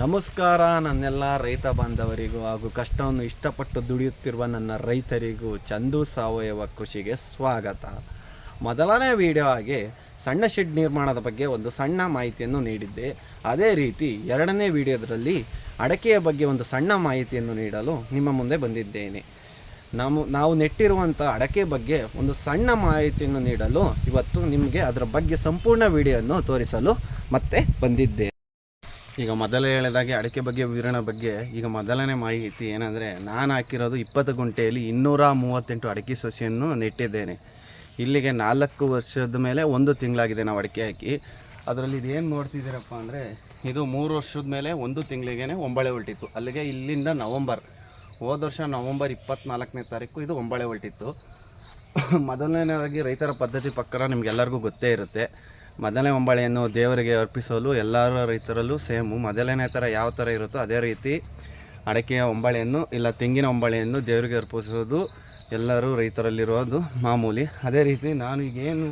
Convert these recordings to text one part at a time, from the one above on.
ನಮಸ್ಕಾರ ನನ್ನೆಲ್ಲ ರೈತ ಬಾಂಧವರಿಗೂ ಹಾಗೂ ಕಷ್ಟವನ್ನು ಇಷ್ಟಪಟ್ಟು ದುಡಿಯುತ್ತಿರುವ ನನ್ನ ರೈತರಿಗೂ ಚಂದು ಸಾವಯವ ಕೃಷಿಗೆ ಸ್ವಾಗತ. ಮೊದಲನೇ ವಿಡಿಯೋ ಆಗಿ ಸಣ್ಣ ಶೆಡ್ ನಿರ್ಮಾಣದ ಬಗ್ಗೆ ಒಂದು ಸಣ್ಣ ಮಾಹಿತಿಯನ್ನು ನೀಡಿದ್ದೆ. ಅದೇ ರೀತಿ ಎರಡನೇ ವಿಡಿಯೋದರಲ್ಲಿ ಅಡಕೆಯ ಬಗ್ಗೆ ಒಂದು ಸಣ್ಣ ಮಾಹಿತಿಯನ್ನು ನೀಡಲು ನಿಮ್ಮ ಮುಂದೆ ಬಂದಿದ್ದೇನೆ. ನಾವು ನಾವು ನೆಟ್ಟಿರುವಂಥ ಅಡಕೆ ಬಗ್ಗೆ ಒಂದು ಸಣ್ಣ ಮಾಹಿತಿಯನ್ನು ನೀಡಲು ಇವತ್ತು ನಿಮಗೆ ಅದರ ಬಗ್ಗೆ ಸಂಪೂರ್ಣ ವಿಡಿಯೋವನ್ನು ತೋರಿಸಲು ಮತ್ತೆ ಬಂದಿದ್ದೆ. ಈಗ ಮೊದಲೇ ಹೇಳಿದಾಗೆ ಅಡಿಕೆ ಬಗ್ಗೆ, ವಿವರಣೆ ಬಗ್ಗೆ, ಈಗ ಮೊದಲನೇ ಮಾಹಿತಿ ಏನಂದರೆ ನಾನು ಹಾಕಿರೋದು ಇಪ್ಪತ್ತು ಗುಂಟೆಯಲ್ಲಿ ಇನ್ನೂರ ಮೂವತ್ತೆಂಟು ಅಡಿಕೆ ಸಸಿಯನ್ನು ನೆಟ್ಟಿದ್ದೇನೆ. ಇಲ್ಲಿಗೆ ನಾಲ್ಕು ವರ್ಷದ ಮೇಲೆ ಒಂದು ತಿಂಗಳಾಗಿದೆ ನಾವು ಅಡಿಕೆ ಹಾಕಿ. ಅದರಲ್ಲಿ ಇದೇನು ನೋಡ್ತಿದ್ದೀರಪ್ಪ ಅಂದರೆ ಇದು ಮೂರು ವರ್ಷದ ಮೇಲೆ ಒಂದು ತಿಂಗಳಿಗೆ ಒಂಬಳೆ ಹೊಲ್ಟಿತ್ತು ಅಲ್ಲಿಗೆ ಇಲ್ಲಿಂದ ನವಂಬರ್, ಹೋದ ವರ್ಷ ನವಂಬರ್ ಇಪ್ಪತ್ತ್ನಾಲ್ಕನೇ ತಾರೀಕು ಇದು ಒಂಬಳೆ ಹೊಲ್ಟಿತ್ತು ಮೊದಲನೇದಾಗಿ ರೈತರ ಪದ್ಧತಿ ಪ್ರಕಾರ ನಿಮಗೆಲ್ಲರಿಗೂ ಗೊತ್ತೇ ಇರುತ್ತೆ. ಮೊದಲನೇ ಒಂಬಳೆಯನ್ನು ದೇವರಿಗೆ ಅರ್ಪಿಸಲು ಎಲ್ಲರ ರೈತರಲ್ಲೂ ಸೇಮು. ಮೊದಲನೇ ಥರ ಯಾವ ಥರ ಇರುತ್ತೋ ಅದೇ ರೀತಿ ಅಡಕೆಯ ಒಂಬಳೆಯನ್ನು ಇಲ್ಲ ತೆಂಗಿನ ಒಂಬಳೆಯನ್ನು ದೇವರಿಗೆ ಅರ್ಪಿಸೋದು ಎಲ್ಲರೂ ರೈತರಲ್ಲಿರೋದು ಮಾಮೂಲಿ. ಅದೇ ರೀತಿ ನಾನು ಈಗೇನು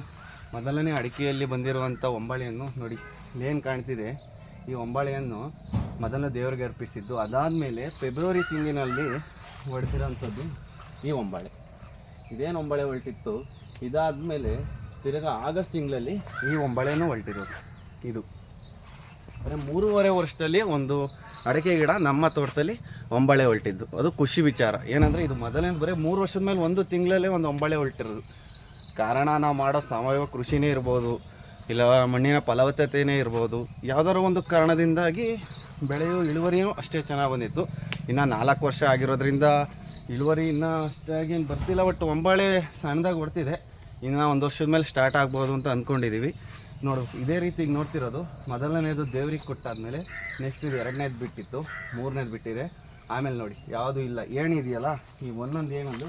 ಮೊದಲನೇ ಅಡಿಕೆಯಲ್ಲಿ ಬಂದಿರುವಂಥ ಒಂಬಳೆಯನ್ನು ನೋಡಿ ಏನು ಕಾಣ್ತಿದೆ. ಈ ಒಂಬಳೆಯನ್ನು ಮೊದಲ ದೇವರಿಗೆ ಅರ್ಪಿಸಿದ್ದು, ಅದಾದಮೇಲೆ ಫೆಬ್ರವರಿ ತಿಂಗಳಿನಲ್ಲಿ ಹೊಡೆದಿರೋಂಥದ್ದು ಈ ಒಂಬಳೆ. ಇದೇನು ಒಂಬಳೆ ಹೊರಟಿತ್ತು? ಇದಾದಮೇಲೆ ತಿರ್ಗಾ ಆಗಸ್ಟ್ ತಿಂಗಳಲ್ಲಿ ಈ ಒಂಬಳೆನೂ ಹೊರಟಿರೋದು ಇದು. ಅಂದರೆ ಮೂರುವರೆ ವರ್ಷದಲ್ಲಿ ಒಂದು ಅಡಿಕೆ ಗಿಡ ನಮ್ಮ ತೋಟದಲ್ಲಿ ಒಂಬಳೆ ಹೊರಟಿದ್ದು ಅದು ಖುಷಿ ವಿಚಾರ. ಏನಂದರೆ ಇದು ಮೊದಲನೇ ಬರೀ ಮೂರು ವರ್ಷದ ಮೇಲೆ ಒಂದು ತಿಂಗಳಲ್ಲೇ ಒಂದು ಒಂಬಳೆ ಹೊರಟಿರೋದು ಕಾರಣ ನಾವು ಮಾಡೋ ಸಾವಯವ ಕೃಷಿನೇ ಇರ್ಬೋದು ಇಲ್ಲ ಮಣ್ಣಿನ ಫಲವತ್ತತೆಯೇ ಇರ್ಬೋದು. ಯಾವುದಾದ್ರು ಒಂದು ಕಾರಣದಿಂದಾಗಿ ಬೆಳೆಯು ಇಳುವರಿಯೂ ಅಷ್ಟೇ ಚೆನ್ನಾಗಿ ಬಂದಿತ್ತು. ಇನ್ನು ನಾಲ್ಕು ವರ್ಷ ಆಗಿರೋದ್ರಿಂದ ಇಳುವರಿ ಇನ್ನೂ ಅಷ್ಟಾಗಿ ಬರ್ತಿಲ್ಲ ಬಟ್ ಒಂಬಾಳೆ ಸಣ್ಣದಾಗಿ ಹೊಡ್ತಿದೆ ಇನ್ನು ಒಂದು ವರ್ಷದ ಮೇಲೆ ಸ್ಟಾರ್ಟ್ ಆಗ್ಬೋದು ಅಂತ ಅಂದ್ಕೊಂಡಿದ್ದೀವಿ ನೋಡು, ಇದೇ ರೀತಿ ನೋಡ್ತಿರೋದು. ಮೊದಲನೇದು ದೇವ್ರಿಗೆ ಕೊಟ್ಟಾದಮೇಲೆ ನೆಕ್ಸ್ಟ್ ಇದು ಎರಡನೇದು ಬಿಟ್ಟಿತ್ತು, ಮೂರನೇದು ಬಿಟ್ಟಿದೆ. ಆಮೇಲೆ ನೋಡಿ, ಯಾವುದು ಇಲ್ಲ. ಏಣಿದೆಯಲ್ಲ ಈ ಒಂದೊಂದು ಏನೊಂದು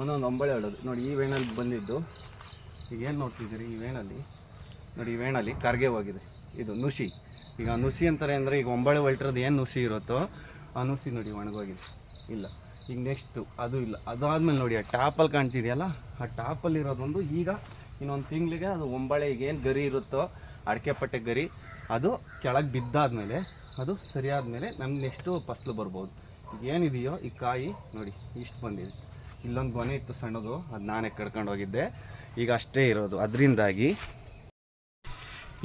ಒಂದೊಂದು ಒಂಬಳೆ ಹೊಡೋದು. ನೋಡಿ, ಈ ವೇಣಲ್ಲಿ ಬಂದಿದ್ದು. ಈಗ ಏನು ನೋಡ್ತಿದ್ದೀರಿ ಈ ವೇಣಲ್ಲಿ? ನೋಡಿ, ಈ ವೇಣಲ್ಲಿ ಕರ್ಗೆ ಹೋಗಿದೆ. ಇದು ನುಸಿ. ಈಗ ನುಸಿ ಅಂತಾರೆ ಅಂದರೆ ಈಗ ಒಂಬಳೆ ಹೊಲ್ಟಿರೋದು ಏನು ನುಸಿ ಇರುತ್ತೋ, ಆ ನುಸಿ ನೋಡಿ ಒಣಗೋಗಿದೆ. ಇಲ್ಲ. ಈಗ ನೆಕ್ಸ್ಟು ಅದು ಇಲ್ಲ. ಅದಾದಮೇಲೆ ನೋಡಿ, ಆ ಟಾಪಲ್ಲಿ ಕಾಣ್ತಿದೆಯಲ್ಲ? ಆ ಟಾಪಲ್ಲಿ ಇರೋದೊಂದು ಈಗ ಇನ್ನೊಂದು ತಿಂಗಳಿಗೆ ಅದು ಒಂಬಳೆ ಈಗ ಏನು ಗರಿ ಇರುತ್ತೋ, ಅಡಿಕೆ ಪಟ್ಟೆ ಗರಿ, ಅದು ಕೆಳಗೆ ಬಿದ್ದಾದ್ಮೇಲೆ, ಅದು ಸರಿಯಾದ ಮೇಲೆ ನಮ್ಗೆ ನೆಕ್ಸ್ಟು ಫಸ್ಲು ಬರ್ಬೋದು. ಏನಿದೆಯೋ ಈ ಕಾಯಿ ನೋಡಿ, ಇಷ್ಟು ಬಂದಿದೆ. ಇಲ್ಲೊಂದು ಗೊನೆ ಇತ್ತು ಸಣ್ಣದು, ಅದು ನಾನೇ ಕಡ್ಕೊಂಡು ಹೋಗಿದ್ದೆ. ಈಗ ಅಷ್ಟೇ ಇರೋದು. ಅದರಿಂದಾಗಿ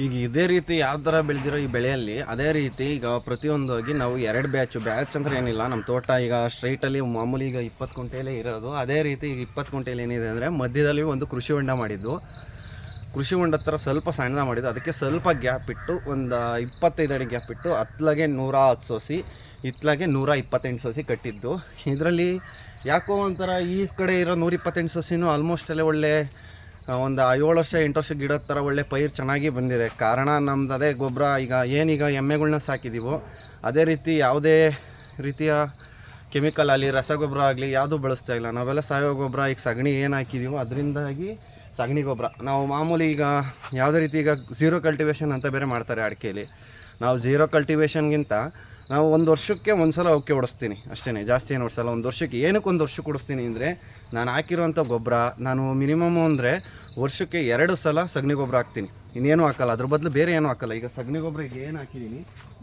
ಈಗ ಇದೇ ರೀತಿ ಯಾವ ಥರ ಬೆಳೆದಿರೋ ಈ ಬೆಳೆಯಲ್ಲಿ, ಅದೇ ರೀತಿ ಈಗ ಪ್ರತಿಯೊಂದಾಗಿ ನಾವು ಎರಡು ಬ್ಯಾಚು, ಬ್ಯಾಚ್ ಅಂದ್ರೆ ಏನಿಲ್ಲ ನಮ್ಮ ತೋಟ ಈಗ ಸ್ಟ್ರೈಟಲ್ಲಿ ಮಾಮೂಲಿ ಈಗ ಇಪ್ಪತ್ತು ಕುಂಟೆಲೇ ಇರೋದು. ಅದೇ ರೀತಿ ಈಗ ಇಪ್ಪತ್ತು ಕುಂಟೆಲಿ ಏನಿದೆ ಅಂದರೆ ಮಧ್ಯದಲ್ಲಿ ಒಂದು ಕೃಷಿ ಹೊಂಡ ಮಾಡಿದ್ದು. ಕೃಷಿ ಹೊಂಡ ಹತ್ರ ಸ್ವಲ್ಪ ಸಣ್ಣದ ಮಾಡಿದ್ದು. ಅದಕ್ಕೆ ಸ್ವಲ್ಪ ಗ್ಯಾಪ್ ಇಟ್ಟು ಒಂದು ಇಪ್ಪತ್ತೈದು ಅಡಿ ಗ್ಯಾಪ್ ಇಟ್ಟು ಹತ್ಲಾಗೆ ನೂರ ಹತ್ತು ಸೋಸಿ, ಇತ್ಲಾಗೆ ನೂರ ಇಪ್ಪತ್ತೆಂಟು ಸೋಸಿ ಕಟ್ಟಿದ್ದು. ಇದರಲ್ಲಿ ಯಾಕೋ ಒಂಥರ ಈ ಕಡೆ ಇರೋ ನೂರ ಇಪ್ಪತ್ತೆಂಟು ಸೋಸಿನೂ ಆಲ್ಮೋಸ್ಟ್ ಅಲ್ಲೇ ಒಳ್ಳೆ ಒಂದು ಏಳು ವರ್ಷ, ಎಂಟು ವರ್ಷ ಗಿಡದ ಥರ ಒಳ್ಳೆ ಪೈರು ಚೆನ್ನಾಗಿ ಬಂದಿದೆ. ಕಾರಣ ನಮ್ದು ಅದೇ ಗೊಬ್ಬರ ಈಗ ಏನೀಗ ಎಮ್ಮೆಗಳ್ನ ಸಾಕಿದ್ದೀವೋ ಅದೇ ರೀತಿ ಯಾವುದೇ ರೀತಿಯ ಕೆಮಿಕಲ್ ಆಗಲಿ ರಸಗೊಬ್ಬರ ಆಗಲಿ ಯಾವುದೂ ಬಳಸ್ತಾ ಇಲ್ಲ. ನಾವೆಲ್ಲ ಸಾವಯವ ಗೊಬ್ಬರ ಈಗ ಸಗಣಿ ಏನು ಹಾಕಿದ್ದೀವೋ ಅದರಿಂದಾಗಿ ಸಗಣಿ ಗೊಬ್ಬರ ನಾವು ಮಾಮೂಲಿ ಈಗ ಯಾವುದೇ ರೀತಿ ಈಗ ಝೀರೋ ಕಲ್ಟಿವೇಷನ್ ಅಂತ ಬೇರೆ ಮಾಡ್ತಾರೆ ಅಡಿಕೆಯಲ್ಲಿ ನಾವು ಝೀರೋ ಕಲ್ಟಿವೇಷನ್ಗಿಂತ ನಾವು ಒಂದು ವರ್ಷಕ್ಕೆ ಒಂದು ಸಲ ಅವಕ್ಕೆ ಹೊಡಿಸ್ತೀನಿ ಅಷ್ಟೇ ಜಾಸ್ತಿ ಏನು ಹೊಡಿಸಲ್ಲ. ಒಂದು ವರ್ಷಕ್ಕೆ ಏನಕ್ಕೆ ಒಂದು ವರ್ಷಕ್ಕೆ ಹೊಡಿಸ್ತೀನಿ ಅಂದರೆ ನಾನು ಹಾಕಿರುವಂಥ ಗೊಬ್ಬರ, ನಾನು ಮಿನಿಮಮ್ ಅಂದರೆ ವರ್ಷಕ್ಕೆ ಎರಡು ಸಲ ಸಗಣಿ ಗೊಬ್ಬರ ಹಾಕ್ತೀನಿ. ಇನ್ನೇನು ಹಾಕಲ್ಲ. ಅದ್ರ ಬದಲು ಬೇರೆ ಏನೂ ಹಾಕಲ್ಲ. ಈಗ ಸಗಣಿ ಗೊಬ್ಬರ ಈಗ ಏನು ಹಾಕಿದ್ದೀನಿ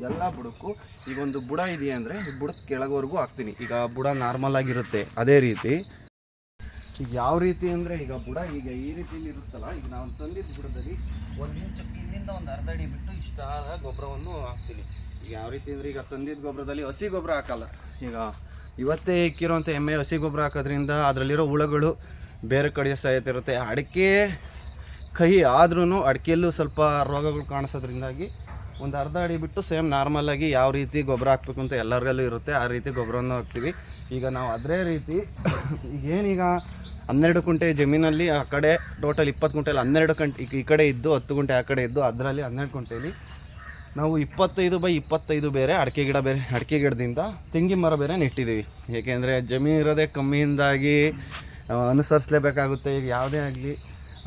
ಎಲ್ಲ ಬುಡಕ್ಕೂ ಈಗ ಒಂದು ಬುಡ ಇದೆಯಾ ಅಂದರೆ ಈ ಬುಡದ ಕೆಳಗವರೆಗೂ ಹಾಕ್ತೀನಿ. ಈಗ ಬುಡ ನಾರ್ಮಲ್ ಆಗಿರುತ್ತೆ. ಅದೇ ರೀತಿ ಈಗ ಯಾವ ರೀತಿ ಅಂದರೆ ಈಗ ಬುಡ ಈಗ ಈ ರೀತಿಯಲ್ಲಿ ಇರುತ್ತಲ್ಲ, ಈಗ ನಾವು ತಂದಿದ್ದ ಬುಡದಲ್ಲಿ ಒಂದು ಇಂಚು ಇಲ್ಲಿಂದ ಒಂದು ಅರ್ಧ ಅಡಿ ಬಿಟ್ಟು ಇಷ್ಟಾದ ಗೊಬ್ಬರವನ್ನು ಹಾಕ್ತೀನಿ. ಯಾವ ರೀತಿ ಅಂದರೆ ಈಗ ತಂದಿದ್ದ ಗೊಬ್ಬರದಲ್ಲಿ ಹಸಿ ಗೊಬ್ಬರ ಹಾಕಲ್ಲ. ಈಗ ಇವತ್ತೇ ಇಕ್ಕಿರೋಂಥ ಎಮ್ಮೆ ಹಸಿ ಗೊಬ್ಬರ ಹಾಕೋದ್ರಿಂದ ಅದರಲ್ಲಿರೋ ಹುಳಗಳು ಬೇರೆ ಕಡೆ ಸಾಯ್ತಿರುತ್ತೆ. ಅಡಿಕೆ ಕಹಿ ಆದ್ರೂ ಅಡಿಕೆಯಲ್ಲೂ ಸ್ವಲ್ಪ ರೋಗಗಳು ಕಾಣಿಸೋದ್ರಿಂದಾಗಿ ಒಂದು ಅರ್ಧ ಅಡಿ ಬಿಟ್ಟು ಸೇಮ್ ನಾರ್ಮಲಾಗಿ ಯಾವ ರೀತಿ ಗೊಬ್ಬರ ಹಾಕ್ಬೇಕು ಅಂತ ಎಲ್ಲರಲ್ಲೂ ಇರುತ್ತೆ. ಆ ರೀತಿ ಗೊಬ್ಬರವನ್ನು ಹಾಕ್ತೀವಿ. ಈಗ ನಾವು ಅದೇ ರೀತಿ ಈಗೇನೀಗ ಹನ್ನೆರಡು ಕುಂಟೆ ಜಮೀನಲ್ಲಿ ಆ ಕಡೆ ಟೋಟಲ್ ಇಪ್ಪತ್ತು ಕುಂಟೆಲಿ ಹನ್ನೆರಡು ಗಂಟೆ ಈ ಕಡೆ ಇದ್ದು ಹತ್ತು ಗುಂಟೆ ಆ ಕಡೆ ಇದ್ದು ಅದರಲ್ಲಿ ಹನ್ನೆರಡು ಕುಂಟೆಲಿ ನಾವು ಇಪ್ಪತ್ತೈದು ಬೈ ಇಪ್ಪತ್ತೈದು ಬೇರೆ ಅಡಿಕೆ ಗಿಡ ಬೇರೆ, ಅಡಿಕೆ ಗಿಡದಿಂದ ತೆಂಗಿನ ಮರ ಬೇರೆ ನೆಟ್ಟಿದ್ದೀವಿ. ಏಕೆಂದರೆ ಜಮೀನು ಇರೋದೇ ಕಮ್ಮಿಯಿಂದಾಗಿ ಅನುಸರಿಸಲೇಬೇಕಾಗುತ್ತೆ. ಈಗ ಯಾವುದೇ ಆಗಲಿ,